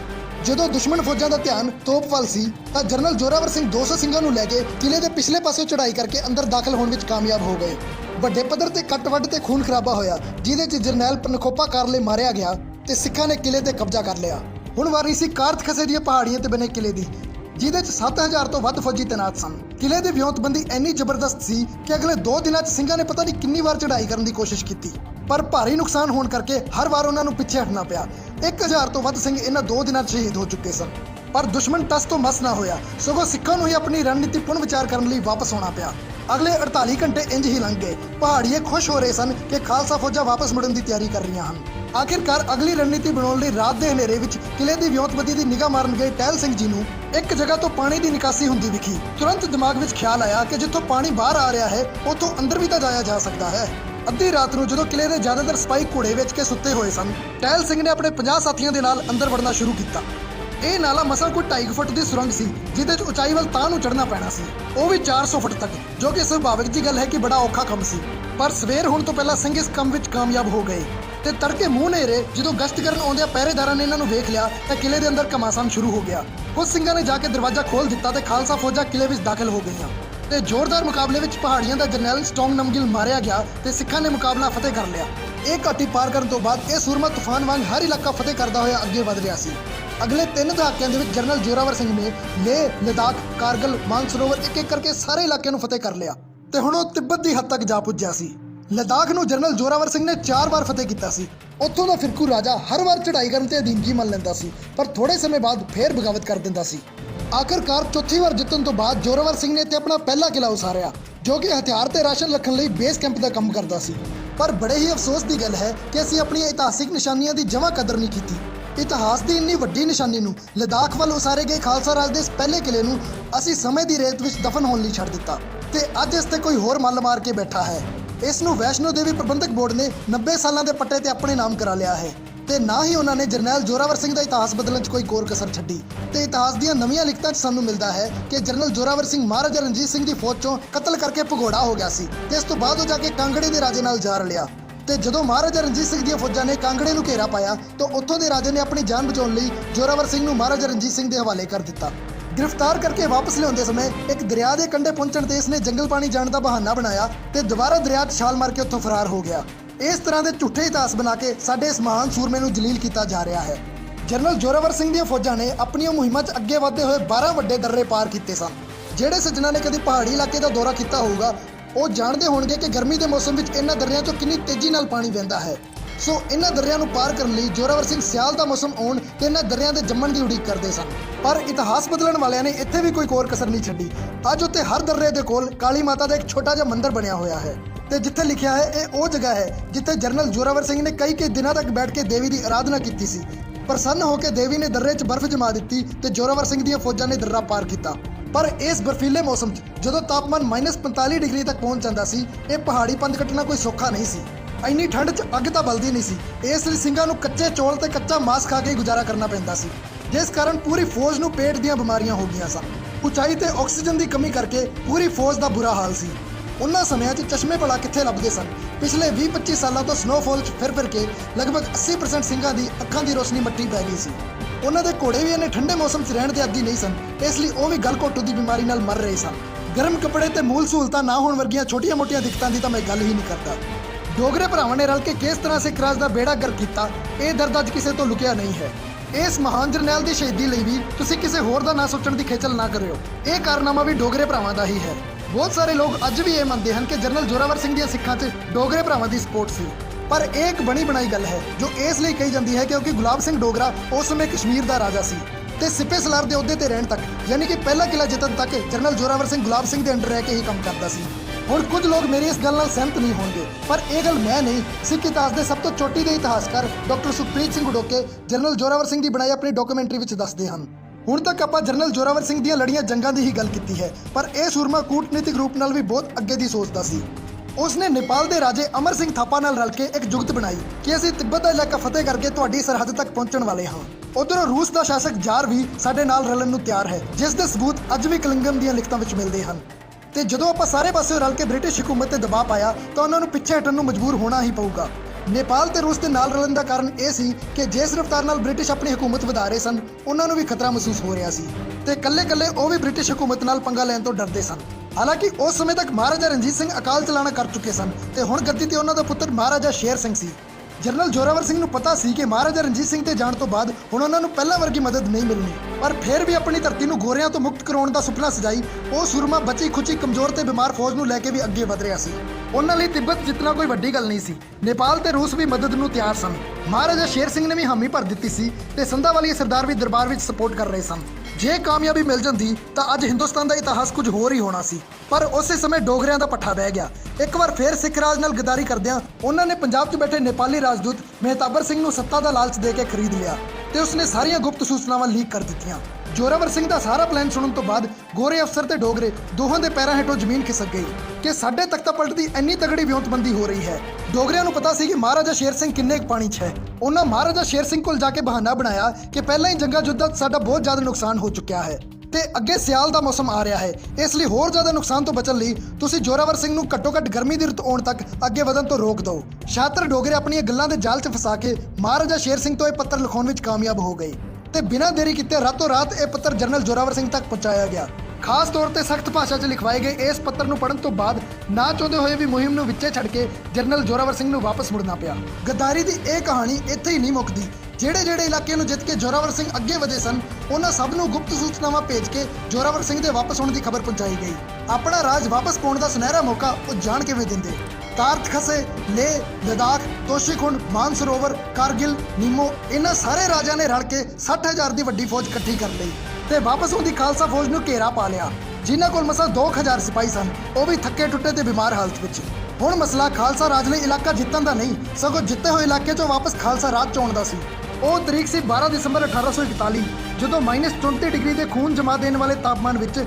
ਜਦੋਂ ਦੁਸ਼ਮਣ ਫੌਜਾਂ ਦਾ ਧਿਆਨ ਤੋਪ ਵੱਲ ਸੀ, ਤਾਂ ਜਨਰਲ ਜ਼ੋਰਾਵਰ ਸਿੰਘ 200 ਸਿੰਘਾਂ ਨੂੰ ਲੈ ਕੇ ਕਿਲੇ ਦੇ ਪਿਛਲੇ ਪਾਸੇ ਚੜ੍ਹਾਈ ਕਰਕੇ ਅੰਦਰ ਦਾਖਲ ਹੋਣ ਵਿੱਚ ਕਾਮਯਾਬ ਹੋ ਗਏ। ਵੱਡੇ ਪੱਧਰ ਤੇ ਕੱਟ ਵੱਢ ਤੇ ਖੂਨ ਖਰਾਬਾ ਹੋਇਆ, ਜਿਹਦੇ 'ਚ ਜਰਨੈਲ ਪਨਖੋਪਾ ਕਾਰਲੇ ਮਾਰਿਆ ਗਿਆ ਤੇ ਸਿੱਖਾਂ ਨੇ ਕਿਲੇ ਤੇ ਕਬਜ਼ਾ ਕਰ ਲਿਆ। ਹੁਣ ਵਾਰੀ ਸੀ ਕਾਰਤ ਖਸੇ ਦੀਆਂ ਪਹਾੜੀਆਂ ਤੇ ਬਣੇ ਕਿਲੇ ਦੀ ਜਿਹਦੇ 'ਚ 7000 ਤੋਂ ਵੱਧ ਫੌਜੀ ਤੈਨਾਤ ਸਨ। ਕਿਲੇ ਦੀ ਵਿਉਂਤਬੰਦੀ ਇੰਨੀ ਜ਼ਬਰਦਸਤ ਸੀ ਕਿ ਅਗਲੇ 2 ਦਿਨਾਂ 'ਚ ਸਿੰਘਾਂ ਨੇ ਪਤਾ ਨਹੀਂ ਕਿੰਨੀ ਵਾਰ ਚੜ੍ਹਾਈ ਕਰਨ ਦੀ ਕੋਸ਼ਿਸ਼ ਕੀਤੀ। ਪਰ ਭਾਰੀ ਨੁਕਸਾਨ ਹੋਣ ਕਰਕੇ ਹਰ ਵਾਰ ਉਹਨਾਂ ਨੂੰ ਪਿੱਛੇ ਹਟਣਾ ਪਿਆ। 1000 ਤੋਂ ਵੱਧ ਸਿੰਘ ਇਹਨਾਂ 2 ਦਿਨਾਂ 'ਚ ਸ਼ਹੀਦ ਹੋ ਚੁੱਕੇ ਸਨ। ਪਰ ਦੁਸ਼ਮਣ ਟਸ ਤੋਂ ਮਸ ਨਾ ਹੋਇਆ। ਸਗੋਂ ਸਿੱਖਾਂ ਨੂੰ ਹੀ ਆਪਣੀ ਰਣਨੀਤੀ ਪੁਨਰ ਵਿਚਾਰ ਕਰਨ ਲਈ ਵਾਪਸ ਆਉਣਾ ਪਿਆ। ਅਗਲੇ 48 ਘੰਟੇ ਇੰਜ ਹੀ ਲੰਘ ਗਏ। ਪਹਾੜੀਏ ਖੁਸ਼ ਹੋ ਰਹੇ ਸਨ ਕਿ ਖਾਲਸਾ ਫੌਜਾਂ ਵਾਪਸ ਮੁੜਨ ਦੀ ਤਿਆਰੀ ਕਰ ਰਹੀਆਂ ਹਨ। ਆਖਿਰਕਾਰ ਅਗਲੀ ਰਣਨੀਤੀ ਬਣਾਉਣ ਲਈ ਰਾਤ ਦੇ ਹਨੇਰੇ ਵਿੱਚ ਕਿਲੇ ਦੀ ਵਿਉਂਤਬੰਦੀ ਦੀ ਨਿਗਾਹ ਮਾਰਨ ਗਏ ਟਹਿਲ ਸਿੰਘ ਜੀ ਨੂੰ ਇੱਕ ਜਗ੍ਹਾ ਤੋਂ ਪਾਣੀ ਦੀ ਨਿਕਾਸੀ ਹੁੰਦੀ ਵਿਖੀ ਤੁਰੰਤ ਦਿਮਾਗ ਵਿੱਚ ਖਿਆਲ ਆਇਆ ਕਿ ਜਿੱਥੋਂ ਪਾਣੀ ਬਾਹਰ ਆ ਰਿਹਾ ਹੈ, ਉੱਥੋਂ ਅੰਦਰ ਵੀ ਤਾਂ ਜਾਇਆ ਜਾ ਸਕਦਾ ਹੈ। ਅੱਧੀ ਰਾਤ ਨੂੰ ਜਦੋਂ ਕਿਲੇ ਦੇ ਜ਼ਿਆਦਾਤਰ ਸਿਪਾਹੀ ਘੋੜੇ ਵੇਚ ਕੇ ਸੁੱਤੇ ਹੋਏ ਸਨ, ਟਹਿਲ ਸਿੰਘ ਨੇ ਆਪਣੇ 50 ਸਾਥੀਆਂ ਦੇ ਨਾਲ ਅੰਦਰ ਵੜਨਾ ਸ਼ੁਰੂ ਕੀਤਾ। ਇਹ ਨਾਲਾ ਮਸਾਂ ਕੋਈ 2.5 ਫੁੱਟ ਦੀ ਸੁਰੰਗ ਸੀ, ਜਿਹਦੇ 'ਚ ਉਚਾਈ ਵੱਲ ਤਾਂ ਨੂੰ ਚੜ੍ਹਨਾ ਪੈਣਾ ਸੀ। ਉਹ ਵੀ 400 ਫੁੱਟ ਤੱਕ, ਜੋ ਕਿ ਸੁਭਾਵਿਕ ਜੀ ਗੱਲ ਹੈ ਕਿ ਬੜਾ ਔਖਾ ਕੰਮ ਸੀ। ਪਰ ਸਵੇਰ ਹੋਣ ਤੋਂ ਪਹਿਲਾਂ ਸਿੰਘ ਇਸ ਕੰਮ ਵਿੱਚ ਕਾਮਯਾਬ ਹੋ ਗਏ ਤੇ ਤੜਕੇ ਮੂੰਹ ਨੇਰੇ, ਜਦੋਂ ਗਸ਼ਤ ਕਰਨ ਆਉਂਦਿਆਂ ਪਹਿਰੇਦਾਰਾਂ ਨੇ ਇਹਨਾਂ ਨੂੰ ਵੇਖ ਲਿਆ, ਤਾਂ ਕਿਲੇ ਦੇ ਅੰਦਰ ਘਮਾਸਾਨ ਸ਼ੁਰੂ ਹੋ ਗਿਆ। ਕੁਝ ਸਿੰਘਾਂ ਨੇ ਜਾ ਕੇ ਦਰਵਾਜ਼ਾ ਖੋਲ ਦਿੱਤਾ ਤੇ ਖਾਲਸਾ ਫੌਜਾਂ ਕਿਲੇ ਵਿੱਚ ਦਾਖਲ ਹੋ ਗਈਆਂ। ਤੇ ਜ਼ੋਰਦਾਰ ਮੁਕਾਬਲੇ ਵਿੱਚ ਪਹਾੜੀਆਂ ਦਾ ਜਰਨੈਲ ਸਟੋਂਗ ਨਮਗਿਲ ਮਾਰਿਆ ਗਿਆ ਤੇ ਸਿੱਖਾਂ ਨੇ ਮੁਕਾਬਲਾ ਫਤਿਹ ਕਰ ਲਿਆ। ਇਹ ਘਾਟੀ ਪਾਰ ਕਰਨ ਤੋਂ ਬਾਅਦ ਇਹ ਸੂਰਮਾ ਤੂਫਾਨ ਵਾਂਗ ਹਰ ਇਲਾਕਾ ਫਤਿਹ ਕਰਦਾ ਹੋਇਆ ਅੱਗੇ ਵਧ ਰਿਹਾ ਸੀ। ਅਗਲੇ ਤਿੰਨ ਦਹਾਕਿਆਂ ਦੇ ਵਿੱਚ ਜਨਰਲ ਜੋਰਾਵਰ ਸਿੰਘ ਨੇ ਲੇਹ, ਲਦਾਖ, ਕਾਰਗਲ, ਮਾਨਸਰੋਵਰ ਇੱਕ ਇੱਕ ਕਰਕੇ ਸਾਰੇ ਇਲਾਕਿਆਂ ਨੂੰ ਫਤਿਹ ਕਰ ਲਿਆ। ਤੇ ਹੁਣ ਉਹ ਤਿੱਬਤ ਦੀ ਹੱਦ ਤੱਕ ਜਾ ਪੁੱਜਿਆ ਸੀ। ਲਦਾਖ ਨੂੰ ਜਰਨਲ ਜੋਰਾਵਰ ਸਿੰਘ ਨੇ ਚਾਰ ਵਾਰ ਫਤਿਹ ਕੀਤਾ ਸੀ। ਉੱਥੋਂ ਦਾ ਫਿਰਕੂ ਰਾਜਾ ਹਰ ਵਾਰ ਚੜ੍ਹਾਈ ਕਰਨ ਤੇ ਅਧੀਨਗੀ ਮੰਨ ਲੈਂਦਾ ਸੀ, ਪਰ ਥੋੜੇ ਸਮੇਂ ਬਾਅਦ ਫੇਰ ਬਗਾਵਤ ਕਰ ਦਿੰਦਾ ਸੀ। ਆਖਰਕਾਰ ਚੌਥੀ ਵਾਰ ਜਿੱਤਣ ਤੋਂ ਬਾਅਦ ਜੋਰਾਵਰ ਸਿੰਘ ਨੇ ਤੇ ਆਪਣਾ ਪਹਿਲਾ ਕਿਲਾ ਉਸਾਰਿਆ, ਜੋ ਕਿ ਹਥਿਆਰ ਤੇ ਰਾਸ਼ਨ ਰੱਖਣ ਲਈ ਬੇਸ ਕੈਂਪ ਦਾ ਕੰਮ ਕਰਦਾ ਸੀ। ਪਰ ਬੜੇ ਹੀ ਅਫਸੋਸ ਦੀ ਗੱਲ ਹੈ ਕਿ ਅਸੀਂ ਆਪਣੀਆਂ ਇਤਿਹਾਸਿਕ ਨਿਸ਼ਾਨੀਆਂ ਦੀ ਜਮ੍ਹਾਂ ਕਦਰ ਨਹੀਂ ਕੀਤੀ। ਇਤਿਹਾਸ ਦੀ ਇੰਨੀ ਵੱਡੀ ਨਿਸ਼ਾਨੀ ਨੂੰ, ਲਦਾਖ ਵੱਲ ਉਸਾਰੇ ਗਏ ਖਾਲਸਾ ਰਾਜ ਦੇ ਇਸ ਪਹਿਲੇ ਕਿਲੇ ਨੂੰ ਅਸੀਂ ਸਮੇਂ ਦੀ ਰੇਤ ਵਿੱਚ ਦਫਨ ਹੋਣ ਲਈ ਛੱਡ ਦਿੱਤਾ ਤੇ ਅੱਜ ਇਸ ਤੇ ਕੋਈ ਹੋਰ ਮੱਲ ਮਾਰ ਕੇ ਬੈਠਾ ਹੈ। ਇਸ ਨੂੰ ਵੈਸ਼ਨੋ ਦੇਵੀ ਪ੍ਰਬੰਧਕ ਬੋਰਡ ਨੇ 90 ਸਾਲਾਂ ਦੇ ਪੱਟੇ ਤੇ ਆਪਣੇ ਨਾਮ ਕਰਾ ਲਿਆ ਹੈ ਤੇ ਨਾ ਹੀ ਉਹਨਾਂ ਨੇ ਜਰਨੈਲ ਜੋਰਾਵਰ ਸਿੰਘ ਦਾ ਇਤਿਹਾਸ ਬਦਲਣ 'ਚ ਕੋਈ ਕੋਰ ਕਸਰ ਛੱਡੀ ਤੇ ਇਤਿਹਾਸ ਦੀਆਂ ਨਵੀਆਂ ਲਿਖਤਾਂ 'ਚ ਸਾਨੂੰ ਮਿਲਦਾ ਹੈ ਕਿ ਜਰਨਲ ਜੋਰਾਵਰ ਸਿੰਘ ਮਹਾਰਾਜਾ ਰਣਜੀਤ ਸਿੰਘ ਦੀ ਫੌਜ 'ਚੋਂ ਕਤਲ ਕਰਕੇ ਭਗੌੜਾ ਹੋ ਗਿਆ ਸੀ ਤੇ ਇਸ ਤੋਂ ਬਾਅਦ ਉਹ ਜਾ ਕੇ ਕਾਂਗੜੇ ਦੇ ਰਾਜੇ ਨਾਲ ਜਾ ਰਲਿਆ ਤੇ ਜਦੋਂ ਮਹਾਰਾਜਾ ਰਣਜੀਤ ਸਿੰਘ ਦੀਆਂ ਫੌਜਾਂ ਨੇ ਕਾਂਗੜੇ ਨੂੰ ਘੇਰਾ ਪਾਇਆ, ਤਾਂ ਉੱਥੋਂ ਦੇ ਰਾਜੇ ਨੇ ਆਪਣੀ ਜਾਨ ਬਚਾਉਣ ਲਈ ਜੋਰਾਵਰ ਸਿੰਘ ਨੂੰ ਮਹਾਰਾਜਾ ਰਣਜੀਤ ਸਿੰਘ ਦੇ ਹਵਾਲੇ ਕਰ ਦਿੱਤਾ। ਗ੍ਰਿਫਤਾਰ ਕਰਕੇ ਵਾਪਸ ਲਿਆਉਂਦੇ ਸਮੇਂ ਇੱਕ ਦਰਿਆ ਦੇ ਕੰਢੇ ਪਹੁੰਚਣ ਤੇ ਇਸਨੇ ਜੰਗਲ ਪਾਣੀ ਜਾਣ ਦਾ ਬਹਾਨਾ ਬਣਾਇਆ ਤੇ ਦੁਬਾਰਾ ਦਰਿਆ 'ਚ ਛਾਲ ਮਾਰ ਕੇ ਉੱਥੋਂ ਫਰਾਰ ਹੋ ਗਿਆ। ਇਸ ਤਰ੍ਹਾਂ ਦੇ ਝੂਠੇ ਇਤਿਹਾਸ ਬਣਾ ਕੇ ਸਾਡੇ ਇਸ ਮਹਾਨ ਸੂਰਮੇ ਨੂੰ ਜਲੀਲ ਕੀਤਾ ਜਾ ਰਿਹਾ ਹੈ। ਜਨਰਲ ਜ਼ੋਰਾਵਰ ਸਿੰਘ ਦੀਆਂ ਫੌਜਾਂ ਨੇ ਆਪਣੀਆਂ ਮੁਹਿੰਮਾਂ 'ਚ ਅੱਗੇ ਵਧਦੇ ਹੋਏ 12 ਵੱਡੇ ਦਰਰੇ ਪਾਰ ਕੀਤੇ ਸਨ, ਜਿਹੜੇ ਸੱਜਣਾ ਨੇ ਕਦੀ ਪਹਾੜੀ ਇਲਾਕੇ ਦਾ ਦੌਰਾ ਕੀਤਾ ਹੋਊਗਾ ਉਹ ਜਾਣਦੇ ਹੋਣਗੇ ਕਿ ਗਰਮੀ ਦੇ ਮੌਸਮ ਵਿੱਚ ਇਹਨਾਂ ਦਰਿਆ 'ਚੋਂ ਕਿੰਨੀ ਤੇਜ਼ੀ ਨਾਲ ਪਾਣੀ ਵਹਿੰਦਾ ਹੈ। ਸੋ ਇਹਨਾਂ ਦਰਿਆ ਨੂੰ ਪਾਰ ਕਰਨ ਲਈ ਜ਼ੋਰਾਵਰ ਸਿੰਘ ਸਿਆਲ ਦਾ ਮੌਸਮ ਆਉਣ ਤੇ ਇਹਨਾਂ ਦਰਿਆਂ ਦੇ ਜੰਮਣ ਦੀ ਉਡੀਕ ਕਰਦੇ ਸਨ। ਪਰ ਇਤਿਹਾਸ ਬਦਲਣ ਵਾਲਿਆਂ ਨੇ ਇੱਥੇ ਵੀ ਕੋਈ ਕੋਰ ਕਸਰ ਨਹੀਂ ਛੱਡੀ। ਅੱਜ ਉੱਤੇ ਹਰ ਦਰਿਆ ਦੇ ਕੋਲ ਕਾਲੀ ਮਾਤਾ ਦਾ ਇੱਕ ਛੋਟਾ ਜਿਹਾ ਮੰਦਿਰ ਬਣਿਆ ਹੋਇਆ ਹੈ ਤੇ ਜਿੱਥੇ ਲਿਖਿਆ ਹੈ, ਇਹ ਉਹ ਜਗ੍ਹਾ ਹੈ ਜਿੱਥੇ ਜਨਰਲ ਜ਼ੋਰਾਵਰ ਸਿੰਘ ਨੇ ਕਈ ਕਈ ਦਿਨਾਂ ਤੱਕ ਬੈਠ ਕੇ ਦੇਵੀ ਦੀ ਆਰਾਧਨਾ ਕੀਤੀ ਸੀ। ਪ੍ਰਸੰਨ ਹੋ ਕੇ ਦੇਵੀ ਨੇ ਦਰਿਆ 'ਚ ਬਰਫ਼ ਜਮਾ ਦਿੱਤੀ ਤੇ ਜ਼ੋਰਾਵਰ ਸਿੰਘ ਦੀਆਂ ਫੌਜਾਂ ਨੇ ਦਰਰਾ ਪਾਰ ਕੀਤਾ। ਪਰ ਇਸ ਬਰਫੀਲੇ ਮੌਸਮ 'ਚ ਜਦੋਂ ਤਾਪਮਾਨ -45 ਡਿਗਰੀ ਤੱਕ ਪਹੁੰਚ ਜਾਂਦਾ ਸੀ, ਇਹ ਪਹਾੜੀ ਪੰਧ ਕੱਟਣਾ ਕੋਈ ਸੌਖਾ ਨਹੀਂ ਸੀ। ਇੰਨੀ ਠੰਡ 'ਚ ਅੱਗ ਤਾਂ ਬਲਦੀ ਨਹੀਂ ਸੀ। ਇਸ ਲਈ ਸਿੰਘਾਂ ਨੂੰ ਕੱਚੇ ਚੌਲ ਤੇ ਕੱਚਾ ਮਾंस ਖਾ ਕੇ ਗੁਜ਼ਾਰਾ ਕਰਨਾ ਪੈਂਦਾ ਸੀ। ਜਿਸ ਕਾਰਨ ਪੂਰੀ ਫੌਜ ਨੂੰ ਪੇਟ ਦੀਆਂ ਬਿਮਾਰੀਆਂ ਹੋ ਗਈਆਂ ਸਨ। ਉਚਾਈ ਤੇ ਆਕਸੀਜਨ ਦੀ ਕਮੀ ਕਰਕੇ ਪੂਰੀ ਫੌਜ ਦਾ ਬੁਰਾ ਹਾਲ ਸੀ। ਉਹਨਾਂ ਸਮਿਆਂ 'ਚ ਚਸ਼ਮੇ ਭਲਾ ਕਿੱਥੇ ਲੱਭਦੇ ਸਨ? ਪਿਛਲੇ 20-25 ਸਾਲਾਂ ਤੋਂ ਸਨੋਫਾਲ 'ਚ ਫਿਰ ਫਿਰ ਕੇ ਲਗਭਗ 80% ਸਿੰਘਾਂ ਦੀ ਅੱਖਾਂ ਦੀ ਰੋਸ਼ਨੀ ਮੱਟੀ ਪੈ ਗਈ ਸੀ। ਉਹਨਾਂ ਦੇ ਘੋੜੇ ਵੀ ਇਹਨੇ ਠੰਡੇ ਮੌਸਮ 'ਚ ਰਹਿਣ ਦੇ ਆਦੀ ਨਹੀਂ ਸਨ, ਇਸ ਲਈ ਉਹ ਵੀ ਗਲਘੋਟੂ ਦੀ ਬਿਮਾਰੀ ਨਾਲ ਮਰ ਰਹੇ ਸਨ। ਗਰਮ ਕੱਪੜੇ ਤੇ ਮੂਲ ਸਹੂਲਤਾਂ ਨਾ ਹੋਣ ਵਰਗੀਆਂ ਛੋਟੀਆਂ-ਮੋਟੀਆਂ ਦਿੱਕਤਾਂ ਦੀ ਤਾਂ ਮੈਂ ਗੱਲ ਹੀ ਨਹੀਂ ਕਰਦਾ। ਡੋਗਰੇ ਭਰਾਵਾਂ ਨੇ ਰਲ ਕੇ ਕਿਸ ਤਰ੍ਹਾਂ ਸਿੱਖ ਰਾਜ ਦਾ ਬੇੜਾ ਗਰ ਕੀਤਾ, ਇਹ ਦਰਦ ਅੱਜ ਕਿਸੇ ਤੋਂ ਲੁਕਿਆ ਨਹੀਂ ਹੈ। ਇਸ ਮਹਾਨ ਜਰਨੈਲ ਦੀ ਸ਼ਹੀਦੀ ਲਈ ਵੀ ਤੁਸੀਂ ਕਿਸੇ ਹੋਰ ਦਾ ਨਾਂ ਸੋਚਣ ਦੀ ਖੇਚਲ ਨਾ ਕਰਿਓ। ਇਹ ਕਾਰਨਾਮਾ ਵੀ ਡੋਗਰੇ ਭਰਾਵਾਂ ਦਾ ਹੀ ਹੈ। ਬਹੁਤ ਸਾਰੇ ਲੋਕ ਅੱਜ ਵੀ ਇਹ ਮੰਨਦੇ ਹਨ ਕਿ ਜਨਰਲ ਜ਼ੋਰਾਵਰ ਸਿੰਘ ਦੀਆਂ ਸਿੱਖਾਂ 'ਚ ਡੋਗਰੇ ਭਰਾਵਾਂ ਦੀ ਸਪੋਰਟ ਸੀ। ਪਰ ਇਹ ਇੱਕ ਬਣੀ ਬਣਾਈ ਗੱਲ ਹੈ, ਜੋ ਇਸ ਲਈ ਕਹੀ ਜਾਂਦੀ ਹੈ ਕਿਉਂਕਿ ਗੁਲਾਬ ਸਿੰਘ ਡੋਗਰਾ ਉਸ ਸਮੇਂ ਕਸ਼ਮੀਰ ਦਾ ਰਾਜਾ ਸੀ ਤੇ ਸਿੱਪੇ ਸਲਾਰ ਦੇ ਅਹੁਦੇ ਤੇ ਰਹਿਣ ਤੱਕ, ਯਾਨੀ ਕਿ ਪਹਿਲਾ ਕਿਲਾ ਜਿੱਤਣ ਤੱਕ ਜਨਰਲ ਜ਼ੋਰਾਵਰ ਸਿੰਘ ਗੁਲਾਬ ਸਿੰਘ ਦੇ ਅੰਡਰ ਰਹਿ ਕੇ ਹੀ ਕੰਮ ਕਰਦਾ ਸੀ। ਹੁਣ ਕੁਝ ਲੋਕ ਮੇਰੀ ਇਸ ਗੱਲ ਨਾਲ ਸਹਿਮਤ ਨਹੀਂ ਹੋਣਗੇ, ਪਰ ਇਹ ਗੱਲ ਮੈਂ ਨਹੀਂ, ਸਿੱਖ ਇਤਿਹਾਸ ਦੇ ਸਭ ਤੋਂ ਚੋਟੀ ਦੇ ਇਤਿਹਾਸਕਾਰ ਡਾਕਟਰ ਸੁਖਪ੍ਰੀਤ ਸਿੰਘ ਉਡੋਕੇ ਜਨਰਲ ਜ਼ੋਰਾਵਰ ਸਿੰਘ ਦੀ ਬਣਾਈ ਆਪਣੀ ਡਾਕੂਮੈਂਟਰੀ ਵਿੱਚ ਦੱਸਦੇ ਹਨ। ਹੁਣ ਤੱਕ ਆਪਾਂ ਜਨਰਲ ਜ਼ੋਰਾਵਰ ਸਿੰਘ ਦੀਆਂ ਲੜੀਆਂ ਜੰਗਾਂ ਦੀ ਹੀ ਗੱਲ ਕੀਤੀ ਹੈ, ਪਰ ਇਹ ਸੂਰਮਾ ਕੂਟਨੀਤਿਕ ਰੂਪ ਨਾਲ ਵੀ ਬਹੁਤ ਅੱਗੇ ਦੀ ਸੋਚਦਾ ਸੀ। ਉਸਨੇ ਨੇਪਾਲ ਦੇ ਰਾਜੇ ਅਮਰ ਸਿੰਘ ਥਾਪਾ ਨਾਲ ਰਲ ਕੇ ਇੱਕ ਜੁਗਤ ਬਣਾਈ ਕਿ ਅਸੀਂ ਤਿੱਬਤ ਦਾ ਇਲਾਕਾ ਫਤਿਹ ਕਰਕੇ ਤੁਹਾਡੀ ਸਰਹੱਦ ਤੱਕ ਪਹੁੰਚਣ ਵਾਲੇ ਹਾਂ। ਉਧਰੋਂ ਰੂਸ ਦਾ ਸ਼ਾਸਕ ਜ਼ਾਰ ਵੀ ਸਾਡੇ ਨਾਲ ਰਲਣ ਨੂੰ ਤਿਆਰ ਹੈ, ਜਿਸ ਦੇ ਸਬੂਤ ਅੱਜ ਵੀ ਕਲਿੰਗਮ ਦੀਆਂ ਲਿਖਤਾਂ ਵਿੱਚ ਮਿਲਦੇ ਹਨ। ਤੇ ਜਦੋਂ ਆਪਾਂ ਸਾਰੇ ਪਾਸੇ ਰਲ ਕੇ ਬ੍ਰਿਟਿਸ਼ ਹਕੂਮਤ ਤੇ ਦਬਾਅ ਪਾਇਆ, ਤਾਂ ਉਹਨਾਂ ਨੂੰ ਪਿੱਛੇ ਹਟਣ ਨੂੰ ਮਜਬੂਰ ਹੋਣਾ ਹੀ ਪਊਗਾ। ਨੇਪਾਲ ਤੇ ਰੂਸ ਦੇ ਨਾਲ ਰਲਣ ਦਾ ਕਾਰਨ ਇਹ ਸੀ ਕਿ ਜਿਸ ਰਫ਼ਤਾਰ ਨਾਲ ਬ੍ਰਿਟਿਸ਼ ਆਪਣੀ ਹਕੂਮਤ ਵਧਾ ਰਹੇ ਸਨ, ਉਹਨਾਂ ਨੂੰ ਵੀ ਖਤਰਾ ਮਹਿਸੂਸ ਹੋ ਰਿਹਾ ਸੀ। ਤੇ ਕੱਲੇ-ਕੱਲੇ ਉਹ ਵੀ ਬ੍ਰਿਟਿਸ਼ ਹਕੂਮਤ ਨਾਲ ਪੰਗਾ ਲੈਣ ਤੋਂ ਡਰਦੇ ਸਨ। ਹਾਲਾਂਕਿ ਉਸ ਸਮੇਂ ਤੱਕ ਮਹਾਰਾਜਾ ਰਣਜੀਤ ਸਿੰਘ ਅਕਾਲ ਚਲਾਣਾ ਕਰ ਚੁੱਕੇ ਸਨ ਤੇ ਹੁਣ ਗੱਦੀ ਤੇ ਉਹਨਾਂ ਦਾ ਪੁੱਤਰ ਮਹਾਰਾਜਾ ਸ਼ੇਰ ਸਿੰਘ ਸੀ। ਜਨਰਲ ਜ਼ੋਰਾਵਰ ਸਿੰਘ ਨੂੰ ਪਤਾ ਸੀ ਕਿ ਮਹਾਰਾਜਾ ਰਣਜੀਤ ਸਿੰਘ ਤੇ ਜਾਣ ਤੋਂ ਬਾਅਦ ਹੁਣ ਉਹਨਾਂ ਨੂੰ ਪਹਿਲਾਂ ਵਰਗੀ ਮਦਦ ਨਹੀਂ ਮਿਲਣੀ। ਪਰ ਫਿਰ ਵੀ ਆਪਣੀ ਧਰਤੀ ਨੂੰ ਗੋਰਿਆਂ ਤੋਂ ਮੁਕਤ ਕਰਾਉਣ ਦਾ ਸੁਪਨਾ ਸਜਾਈ, ਉਹ ਸੁਰਮਾ ਬਚੀ ਖੁਚੀ ਕਮਜ਼ੋਰ ਤੇ ਬਿਮਾਰ ਫੌਜ ਨੂੰ ਲੈ ਕੇ ਵੀ ਅੱਗੇ ਵਧ ਰਿਹਾ ਸੀ। ਉਹਨਾਂ ਲਈ ਤਿੱਬਤ ਜਿੱਤਣਾ ਕੋਈ ਵੱਡੀ ਗੱਲ ਨਹੀਂ ਸੀ। ਨੇਪਾਲ ਤੇ ਰੂਸ ਵੀ ਮਦਦ ਨੂੰ ਤਿਆਰ ਸਨ। ਮਹਾਰਾਜਾ ਸ਼ੇਰ ਸਿੰਘ ਨੇ ਵੀ ਹਾਮੀ ਭਰ ਦਿੱਤੀ ਸੀ ਤੇ ਸੰਧਾ ਵਾਲੀ ਸਰਦਾਰ ਵੀ ਦਰਬਾਰ ਵਿੱਚ ਸਪੋਰਟ ਕਰ ਰਹੇ ਸਨ। ਜੇ ਕਾਮਯਾਬੀ ਮਿਲ ਜਾਂਦੀ, ਤਾਂ ਅੱਜ ਹਿੰਦੁਸਤਾਨ ਦਾ ਇਤਿਹਾਸ ਕੁਝ ਹੋਰ ਹੀ ਹੋਣਾ ਸੀ। ਪਰ ਉਸੇ ਸਮੇਂ ਡੋਗਰਿਆਂ ਦਾ ਪੱਠਾ ਬਹਿ ਗਿਆ। ਇੱਕ ਵਾਰ ਫੇਰ ਸਿੱਖ ਰਾਜ ਨਾਲ ਗਦਾਰੀ ਕਰਦਿਆਂ, ਉਹਨਾਂ ਨੇ ਪੰਜਾਬ 'ਚ ਬੈਠੇ ਨੇਪਾਲੀ ਰਾਜਦੂਤ ਮਹਿਤਾਬਰ ਸਿੰਘ ਨੂੰ ਸੱਤਾ ਦਾ ਲਾਲਚ ਦੇ ਕੇ ਖਰੀਦ ਲਿਆ। ਤੇ ਉਸਨੇ ਸਾਰੀਆਂ ਗੁਪਤ ਸੂਚਨਾਵਾਂ ਲੀਕ ਕਰ ਦਿੱਤੀਆਂ। ਜੋਰਾਵਰ ਸਿੰਘ ਦਾ ਸਾਰਾ ਪਲਾਨ ਸੁਣਨ ਤੋਂ ਬਾਅਦ ਗੋਰੇ ਅਫਸਰ ਤੇ ਡੋਗਰੇ ਦੋਹਾਂ ਦੇ ਪੈਰਾਂ ਹੇਠੋਂ ਜ਼ਮੀਨ ਖਿਸਕ ਗਈ ਕਿ ਸਾਡੇ ਤਖਤਾ ਪਲਟ ਦੀ ਇੰਨੀ ਤਗੜੀ ਵਿਉਂਤਬੰਦੀ ਹੋ ਰਹੀ ਹੈ। ਡੋਗਰਿਆਂ ਨੂੰ ਪਤਾ ਸੀ ਕਿ ਮਹਾਰਾਜਾ ਸ਼ੇਰ ਸਿੰਘ ਕਿੰਨੇ ਕੁ ਪਾਣੀ 'ਚ ਹੈ। ਉਹਨਾਂ ਮਹਾਰਾਜਾ ਸ਼ੇਰ ਸਿੰਘ ਕੋਲ ਜਾ ਕੇ ਬਹਾਨਾ ਬਣਾਇਆ ਕਿ ਪਹਿਲਾਂ ਹੀ ਜੰਗਾ ਜੁੱਧਾਂ 'ਚ ਸਾਡਾ ਬਹੁਤ ਜ਼ਿਆਦਾ ਨੁਕਸਾਨ ਹੋ ਚੁੱਕਿਆ ਹੈ। ਤੇ ਅੱਗੇ ਸਿਆਲ ਦਾ ਮੌਸਮ ਆ ਰਿਹਾ ਹੈ। ਇਸ ਲਈ ਹੋਰ ਜ਼ਿਆਦਾ ਨੁਕਸਾਨ ਤੋਂ ਬਚਣ ਲਈ ਤੁਸੀਂ ਜੋਰਾਵਰ ਸਿੰਘ ਨੂੰ ਘੱਟੋ ਘੱਟ ਗਰਮੀ ਦੀ ਰੁੱਤ ਆਉਣ ਤੱਕ ਅੱਗੇ ਵਧਣ ਤੋਂ ਰੋਕ ਦਿਓ। ਸ਼ਾਤਰ ਡੋਗਰੇ ਆਪਣੀਆਂ ਗੱਲਾਂ ਦੇ ਜਾਲ 'ਚ ਫਸਾ ਕੇ ਮਹਾਰਾਜਾ ਸ਼ੇਰ ਸਿੰਘ ਤੋਂ ਇਹ ਪੱਤਰ ਲਿਖਾਉਣ ਵਿੱਚ ਕਾਮਯਾਬ ਹੋ ਗਏ। ਤੇ ਬਿਨਾਂ ਦੇਰੀ ਕੀਤੇ ਰਾਤੋਂ ਰਾਤ ਇਹ ਪੱਤਰ ਜਨਰਲ ਜੋਰਾਵਰ ਸਿੰਘ ਤੱਕ ਪਹੁੰਚਾਇਆ ਗਿਆ। ਖਾਸ ਤੌਰ ਤੇ ਸਖਤ ਭਾਸ਼ਾ 'ਚ ਲਿਖਵਾਏ ਗਏ ਇਸ ਪੱਤਰ ਨੂੰ ਪੜ੍ਹਨ ਤੋਂ ਬਾਅਦ ਨਾ ਚਾਹੁੰਦੇ ਹੋਏ ਵੀ ਮੁਹਿੰਮ ਨੂੰ ਵਿੱਚੇ ਛੱਡ ਕੇ ਜਨਰਲ ਜੋਰਾਵਰ ਸਿੰਘ ਨੂੰ ਵਾਪਸ ਮੁੜਨਾ ਪਿਆ। ਗੱਦਾਰੀ ਦੀ ਇਹ ਕਹਾਣੀ ਇੱਥੇ ਹੀ ਨਹੀਂ ਮੁੱਕਦੀ। ਜਿਹੜੇ ਜਿਹੜੇ ਇਲਾਕੇ ਨੂੰ ਜਿੱਤ ਕੇ ਜੋਰਾਵਰ ਸਿੰਘ ਅੱਗੇ ਵਧੇ ਸਨ, ਉਹਨਾਂ ਸਭ ਨੂੰ ਗੁਪਤ ਸੂਚਨਾਵਾਂ ਭੇਜ ਕੇ ਜੋਰਾਵਰ ਸਿੰਘ ਦੇ ਵਾਪਸ ਹੋਣ ਦੀ ਖਬਰ ਪਹੁੰਚਾਈ ਗਈ। ਆਪਣਾ ਰਾਜ ਵਾਪਸ ਪਾਉਣ ਦਾ ਸੁਨਹਿਰਾ ਮੌਕਾ ਉਹ ਜਾਣ ਕਿਵੇਂ ਦਿੰਦੇ? ਤਾਰਤ ਖਸੇ ਲੇ ਲਦਾਖ, ਤੋਸ਼ੀਖੁੰਡ, ਮਾਨਸਰੋਵਰ, ਕਾਰਗਿਲ, ਨੀਮੋ, ਇਹਨਾਂ ਸਾਰੇ ਰਾਜਾਂ ਨੇ ਰਲ ਕੇ 60000 ਦੀ ਵੱਡੀ ਫੌਜ ਇਕੱਠੀ ਕਰ ਲਈ। ਤੇ ਵਾਪਸ ਆਉਂਦੀ ਖਾਲਸਾ ਫੌਜ ਨੂੰ ਘੇਰਾ ਪਾ ਲਿਆ। ਜਿਨ੍ਹਾਂ ਕੋਲ ਮਸਾ 2000 ਸਿਪਾਹੀ ਸਨ, ਉਹ ਵੀ ਥੱਕੇ ਟੁੱਟੇ ਤੇ ਬਿਮਾਰ ਹਾਲਤ ਵਿੱਚ। ਹੁਣ ਮਸਲਾ ਖਾਲਸਾ ਰਾਜ ਲਈ ਇਲਾਕਾ ਜਿੱਤਣ ਦਾ ਨਹੀਂ, ਸਗੋਂ ਜਿੱਤੇ ਹੋਏ ਇਲਾਕੇ 'ਚੋਂ ਵਾਪਸ ਖਾਲਸਾ ਰਾਜ ਚੋਣ ਦਾ ਸੀ। ਉਹ ਤਰੀਕ ਸੀ 12 ਦਸੰਬਰ 1841 ਜਦੋਂ -34 ਡਿਗਰੀ ਦੇ ਖੂਨ ਜਮਾ ਦੇਣ ਵਾਲੇ ਤਾਪਮਾਨ ਵਿੱਚ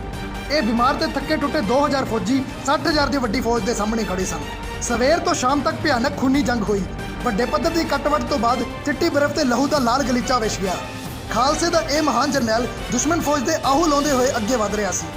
ਇਹ ਬਿਮਾਰ ਤੇ ਥੱਕੇ ਟੁੱਟੇ 2000 ਫੌਜੀ 60000 ਦੀ ਵੱਡੀ ਫੌਜ ਦੇ ਸਾਹਮਣੇ ਖੜੇ ਸਨ। ਸਵੇਰ ਤੋਂ ਸ਼ਾਮ ਤੱਕ ਭਿਆਨਕ ਖੂਨੀ ਜੰਗ ਹੋਈ। ਵੱਡੇ ਪੱਧਰ ਦੀ ਕੱਟਵੱਟ ਤੋਂ ਬਾਅਦ ਚਿੱਟੀ ਬਰਫ਼ ਤੇ ਲਹੂ ਦਾ ਲਾਲ ਗਲੀਚਾ ਵਿਛ ਗਿਆ। ਖਾਲਸੇ ਦਾ ਇਹ ਮਹਾਨ ਜਰਨੈਲ ਦੁਸ਼ਮਣ ਫੌਜ ਦੇ ਆਹੂ ਲਾਉਂਦੇ ਹੋਏ ਅੱਗੇ ਵਧ ਰਿਹਾ ਸੀ।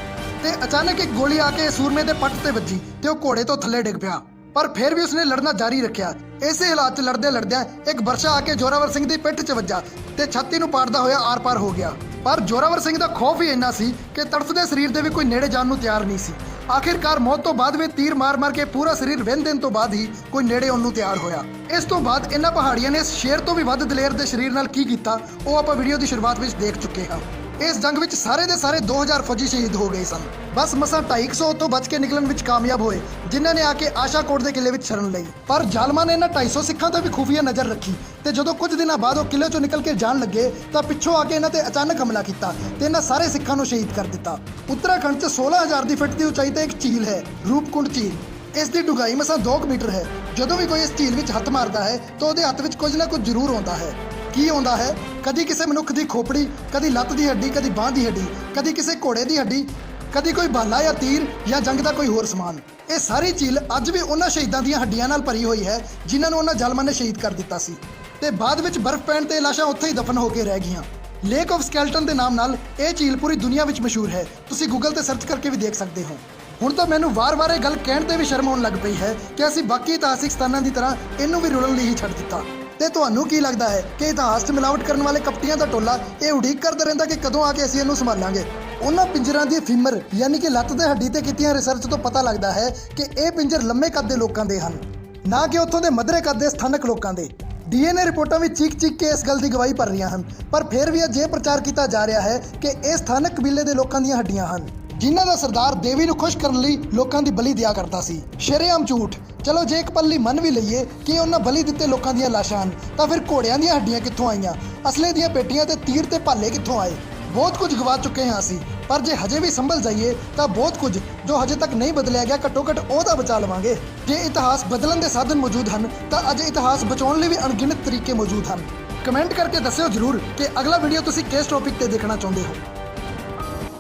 ਤੇ ਅਚਾਨਕ ਇੱਕ ਗੋਲੀ ਆ ਕੇ ਸੂਰਮੇ ਦੇ ਪੱਟ ਤੇ ਵੱਜੀ ਤੇ ਉਹ ਘੋੜੇ ਤੋਂ ਥੱਲੇ ਡਿੱਗ ਪਿਆ। ਪਰ ਫਿਰ ਵੀ ਉਸਨੇ ਲੜਨਾ ਜਾਰੀ ਰੱਖਿਆ। ਇਸੇ ਹਾਲਾਤ 'ਚ ਲੜਦੇ ਲੜਦਿਆਂ ਇੱਕ ਵਰਸ਼ਾ ਆ ਕੇ ਜੋਰਾਵਰ ਸਿੰਘ ਦੀ ਪਿੱਠ 'ਚ ਵੱਜਾ ਤੇ ਛਾਤੀ ਨੂੰ ਪਾੜਦਾ ਹੋਇਆ ਆਰ-ਪਾਰ ਹੋ ਗਿਆ। ਪਰ ਜੋਰਾਵਰ ਸਿੰਘ ਦਾ ਖੌਫ ਹੀ ਇੰਨਾ ਸੀ ਕਿ ਤੜਫਦੇ ਸਰੀਰ ਦੇ ਵੀ ਕੋਈ ਨੇੜੇ ਜਾਣ ਨੂੰ ਤਿਆਰ ਨਹੀਂ ਸੀ। ਆਖਿਰਕਾਰ ਮੌਤ ਤੋਂ ਬਾਅਦ ਵੀ ਤੀਰ ਮਾਰ-ਮਾਰ ਕੇ ਪੂਰਾ ਸਰੀਰ ਵਹਿਣ ਦੇਣ ਤੋਂ ਬਾਅਦ ਹੀ ਕੋਈ ਨੇੜੇ ਉਹਨੂੰ ਤਿਆਰ ਹੋਇਆ। ਇਸ ਤੋਂ ਬਾਅਦ ਇਹਨਾਂ ਪਹਾੜੀਆਂ ਨੇ ਸ਼ੇਰ ਤੋਂ ਵੀ ਵੱਧ ਦਲੇਰ ਦੇ ਸਰੀਰ ਨਾਲ ਕੀ ਕੀਤਾ, ਉਹ ਆਪਾਂ ਵੀਡੀਓ ਦੀ ਸ਼ੁਰੂਆਤ ਵਿੱਚ ਦੇਖ ਚੁੱਕੇ ਹਾਂ। ਇਸ ਜੰਗ ਵਿੱਚ ਸਾਰੇ ਦੇ ਸਾਰੇ 2000 ਫੌਜੀ ਸ਼ਹੀਦ ਹੋ ਗਏ ਸਨ। ਬਸ ਮਸਾਂ 250 ਤੋਂ ਬਚ ਕੇ ਨਿਕਲਣ ਵਿੱਚ ਕਾਮਯਾਬ ਹੋਏ, ਜਿਨ੍ਹਾਂ ਨੇ ਆ ਕੇ ਆਸ਼ਾਕੋਟ ਦੇ ਕਿਲੇ ਵਿੱਚ ਸ਼ਰਨ ਲਈ। ਪਰ ਜ਼ਾਲਮਾਂ ਨੇ ਇਹਨਾਂ 250 ਸਿੱਖਾਂ ਤੇ ਵੀ ਖੂਫੀਆ ਨਜ਼ਰ ਰੱਖੀ ਤੇ ਜਦੋਂ ਕੁਝ ਦਿਨਾਂ ਬਾਅਦ ਉਹ ਕਿਲੇ ਚੋਂ ਨਿਕਲ ਕੇ ਜਾਣ ਲੱਗੇ, ਤਾਂ ਪਿੱਛੋਂ ਆ ਕੇ ਇਹਨਾਂ ਤੇ ਅਚਾਨਕ ਹਮਲਾ ਕੀਤਾ ਤੇ ਇਹਨਾਂ ਸਾਰੇ ਸਿੱਖਾਂ ਨੂੰ ਸ਼ਹੀਦ ਕਰ ਦਿੱਤਾ। ਉੱਤਰਾਖੰਡ 'ਚ 16000 ਦੀ ਫਿੱਟ ਦੀ ਉਚਾਈ ਤੇ ਇੱਕ ਝੀਲ ਹੈ, ਰੂਪਕੁੰਡ ਝੀਲ। ਇਸ ਦੀ ਡੂੰਘਾਈ ਮਸਾਂ 2 ਮੀਟਰ ਹੈ। ਜਦੋਂ ਵੀ ਕੋਈ ਇਸ ਝੀਲ ਵਿੱਚ ਹੱਥ ਮਾਰਦਾ ਹੈ, ਤਾਂ ਉਹਦੇ ਹੱਥ ਵਿੱਚ ਕੁਝ ਨਾ ਕੁਝ ਜ਼ਰੂਰ ਆਉਂਦਾ ਹੈ। ਕੀ ਆਉਂਦਾ ਹੈ? ਕਦੀ ਕਿਸੇ ਮਨੁੱਖ ਦੀ ਖੋਪੜੀ, ਕਦੀ ਲੱਤ ਦੀ ਹੱਡੀ, ਕਦੀ ਬਾਹ ਦੀ ਹੱਡੀ, ਕਦੀ ਕਿਸੇ ਘੋੜੇ ਦੀ ਹੱਡੀ, ਕਦੀ ਕੋਈ ਬਾਲਾ ਜਾਂ ਤੀਰ ਜਾਂ ਜੰਗ ਦਾ ਕੋਈ ਹੋਰ ਸਮਾਨ। ਇਹ ਸਾਰੀ ਝੀਲ ਅੱਜ ਵੀ ਉਹਨਾਂ ਸ਼ਹੀਦਾਂ ਦੀਆਂ ਹੱਡੀਆਂ ਨਾਲ ਭਰੀ ਹੋਈ ਹੈ, ਜਿਨ੍ਹਾਂ ਨੂੰ ਉਹਨਾਂ ਜ਼ਾਲਮਾਂ ਨੇ ਸ਼ਹੀਦ ਕਰ ਦਿੱਤਾ ਸੀ। ਤੇ ਬਾਅਦ ਵਿੱਚ ਬਰਫ਼ ਪੈਣ ਤੇ ਲਾਸ਼ਾਂ ਉੱਥੇ ਹੀ ਦਫਨ ਹੋ ਕੇ ਰਹਿ ਗਈਆਂ। ਲੇਕ ਆਫ ਸਕੈਲਟਨ ਦੇ ਨਾਮ ਨਾਲ ਇਹ ਝੀਲ ਪੂਰੀ ਦੁਨੀਆ ਵਿੱਚ ਮਸ਼ਹੂਰ ਹੈ। ਤੁਸੀਂ ਗੂਗਲ ਤੇ ਸਰਚ ਕਰਕੇ ਵੀ ਦੇਖ ਸਕਦੇ ਹੋ। ਹੁਣ ਤਾਂ ਮੈਨੂੰ ਵਾਰ-ਵਾਰ ਇਹ ਗੱਲ ਕਹਿਣ ਤੇ ਵੀ ਸ਼ਰਮ ਆਉਣ ਲੱਗ ਪਈ ਹੈ ਕਿ ਅਸੀਂ ਬਾਕੀ ਇਤਿਹਾਸਿਕ ਸਥਾਨਾਂ ਦੀ ਤਰ੍ਹਾਂ ਇਹਨੂੰ ਵੀ ਰੁਲਣ ਲਈ ਹੀ ਛੱਡ ਦਿੱਤਾ। ਤੇ ਤੁਹਾਨੂੰ ਕੀ ਲੱਗਦਾ ਹੈ ਕਿ ਇਤਿਹਾਸ 'ਚ ਮਿਲਾਵਟ ਕਰਨ ਵਾਲੇ ਕਪਟੀਆਂ ਦਾ ਟੋਲਾ ਇਹ ਉਡੀਕ ਕਰਦਾ ਰਹਿੰਦਾ ਕਿ ਕਦੋਂ ਆ ਕੇ ਅਸੀਂ ਇਹਨੂੰ ਸੰਭਾਲਾਂਗੇ? ਉਹਨਾਂ ਪਿੰਜਰਾਂ ਦੀ ਫੀਮਰ, ਯਾਨੀ ਕਿ ਲੱਤ ਤੇ ਹੱਡੀ ਤੇ ਕੀਤੀਆਂ ਰਿਸਰਚ ਤੋਂ ਪਤਾ ਲੱਗਦਾ ਹੈ ਕਿ ਇਹ ਪਿੰਜਰ ਲੰਮੇ ਕੱਦ ਦੇ ਲੋਕਾਂ ਦੇ ਹਨ, ਨਾ ਕਿ ਉੱਥੋਂ ਦੇ ਮਧਰੇ ਕੱਦ ਦੇ ਸਥਾਨਕ ਲੋਕਾਂ ਦੇ। ਡੀਐਨਏ ਰਿਪੋਰਟਾਂ ਵਿੱਚ ਚੀਕ-ਚੀਕ ਕੇ ਇਸ ਗੱਲ ਦੀ ਗਵਾਹੀ ਭਰ ਰਹੀਆਂ ਹਨ, ਪਰ ਫਿਰ ਵੀ ਅਜੇ ਪ੍ਰਚਾਰ ਕੀਤਾ ਜਾ ਰਿਹਾ ਹੈ ਕਿ ਇਹ ਸਥਾਨਕ ਕਬੀਲੇ ਦੇ ਲੋਕਾਂ ਦੀਆਂ ਹੱਡੀਆਂ ਹਨ, ਜਿਨ੍ਹਾਂ ਦਾ ਸਰਦਾਰ ਦੇਵੀ ਨੂੰ ਖੁਸ਼ ਕਰਨ ਲਈ ਲੋਕਾਂ ਦੀ ਬਲੀ ਦਿਆ ਕਰਦਾ ਸੀ। ਸ਼ਰੇਆਮ ਝੂਠ ਚਲੋ ਜੇ ਇੱਕ ਪਲ ਲਈ ਮੰਨ ਵੀ ਲਈਏ ਕਿ ਉਹਨਾਂ ਬਲੀ ਦਿੱਤੇ ਲੋਕਾਂ ਦੀਆਂ ਲਾਸ਼ਾਂ ਹਨ, ਤਾਂ ਫਿਰ ਘੋੜਿਆਂ ਦੀਆਂ ਹੱਡੀਆਂ ਕਿੱਥੋਂ ਆਈਆਂ? ਅਸਲੇ ਦੀਆਂ ਪੇਟੀਆਂ ਤੇ ਤੀਰ ਤੇ ਭਾਲੇ ਕਿੱਥੋਂ ਆਏ? ਬਹੁਤ ਕੁਝ ਗਵਾ ਚੁੱਕੇ ਹਾਂ ਅਸੀਂ, ਪਰ ਜੇ ਹਜੇ ਵੀ ਸੰਭਲ ਜਾਈਏ, ਤਾਂ ਬਹੁਤ ਕੁਝ ਜੋ ਹਜੇ ਤੱਕ ਨਹੀਂ ਬਦਲਿਆ ਗਿਆ ਘੱਟੋ ਘੱਟ ਉਹਦਾ ਬਚਾ ਲਵਾਂਗੇ। ਜੇ ਇਤਿਹਾਸ ਬਦਲਣ ਦੇ ਸਾਧਨ ਮੌਜੂਦ ਹਨ, ਤਾਂ ਅਜੇ ਇਤਿਹਾਸ ਬਚਾਉਣ ਲਈ ਵੀ ਅਣਗਿਣਤ ਤਰੀਕੇ ਮੌਜੂਦ ਹਨ। ਕਮੈਂਟ ਕਰਕੇ ਦੱਸਿਓ ਜਰੂਰ ਕਿ ਅਗਲਾ ਵੀਡੀਓ ਤੁਸੀਂ ਕਿਸ ਟੌਪਿਕ ਤੇ ਦੇਖਣਾ ਚਾਹੁੰਦੇ ਹੋ।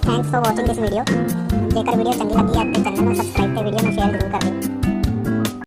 Thanks for watching this video ਜੇਕਰ ਵੀਡੀਓ ਚੰਗੀ ਲੱਗੀ ਹੈ, ਤਾਂ ਚੈਨਲ ਨੂੰ ਸਬਸਕ੍ਰਾਈਬ ਤੇ ਵੀਡੀਓ ਨੂੰ ਸ਼ੇਅਰ ਜ਼ਰੂਰ ਕਰ ਦਿਓ।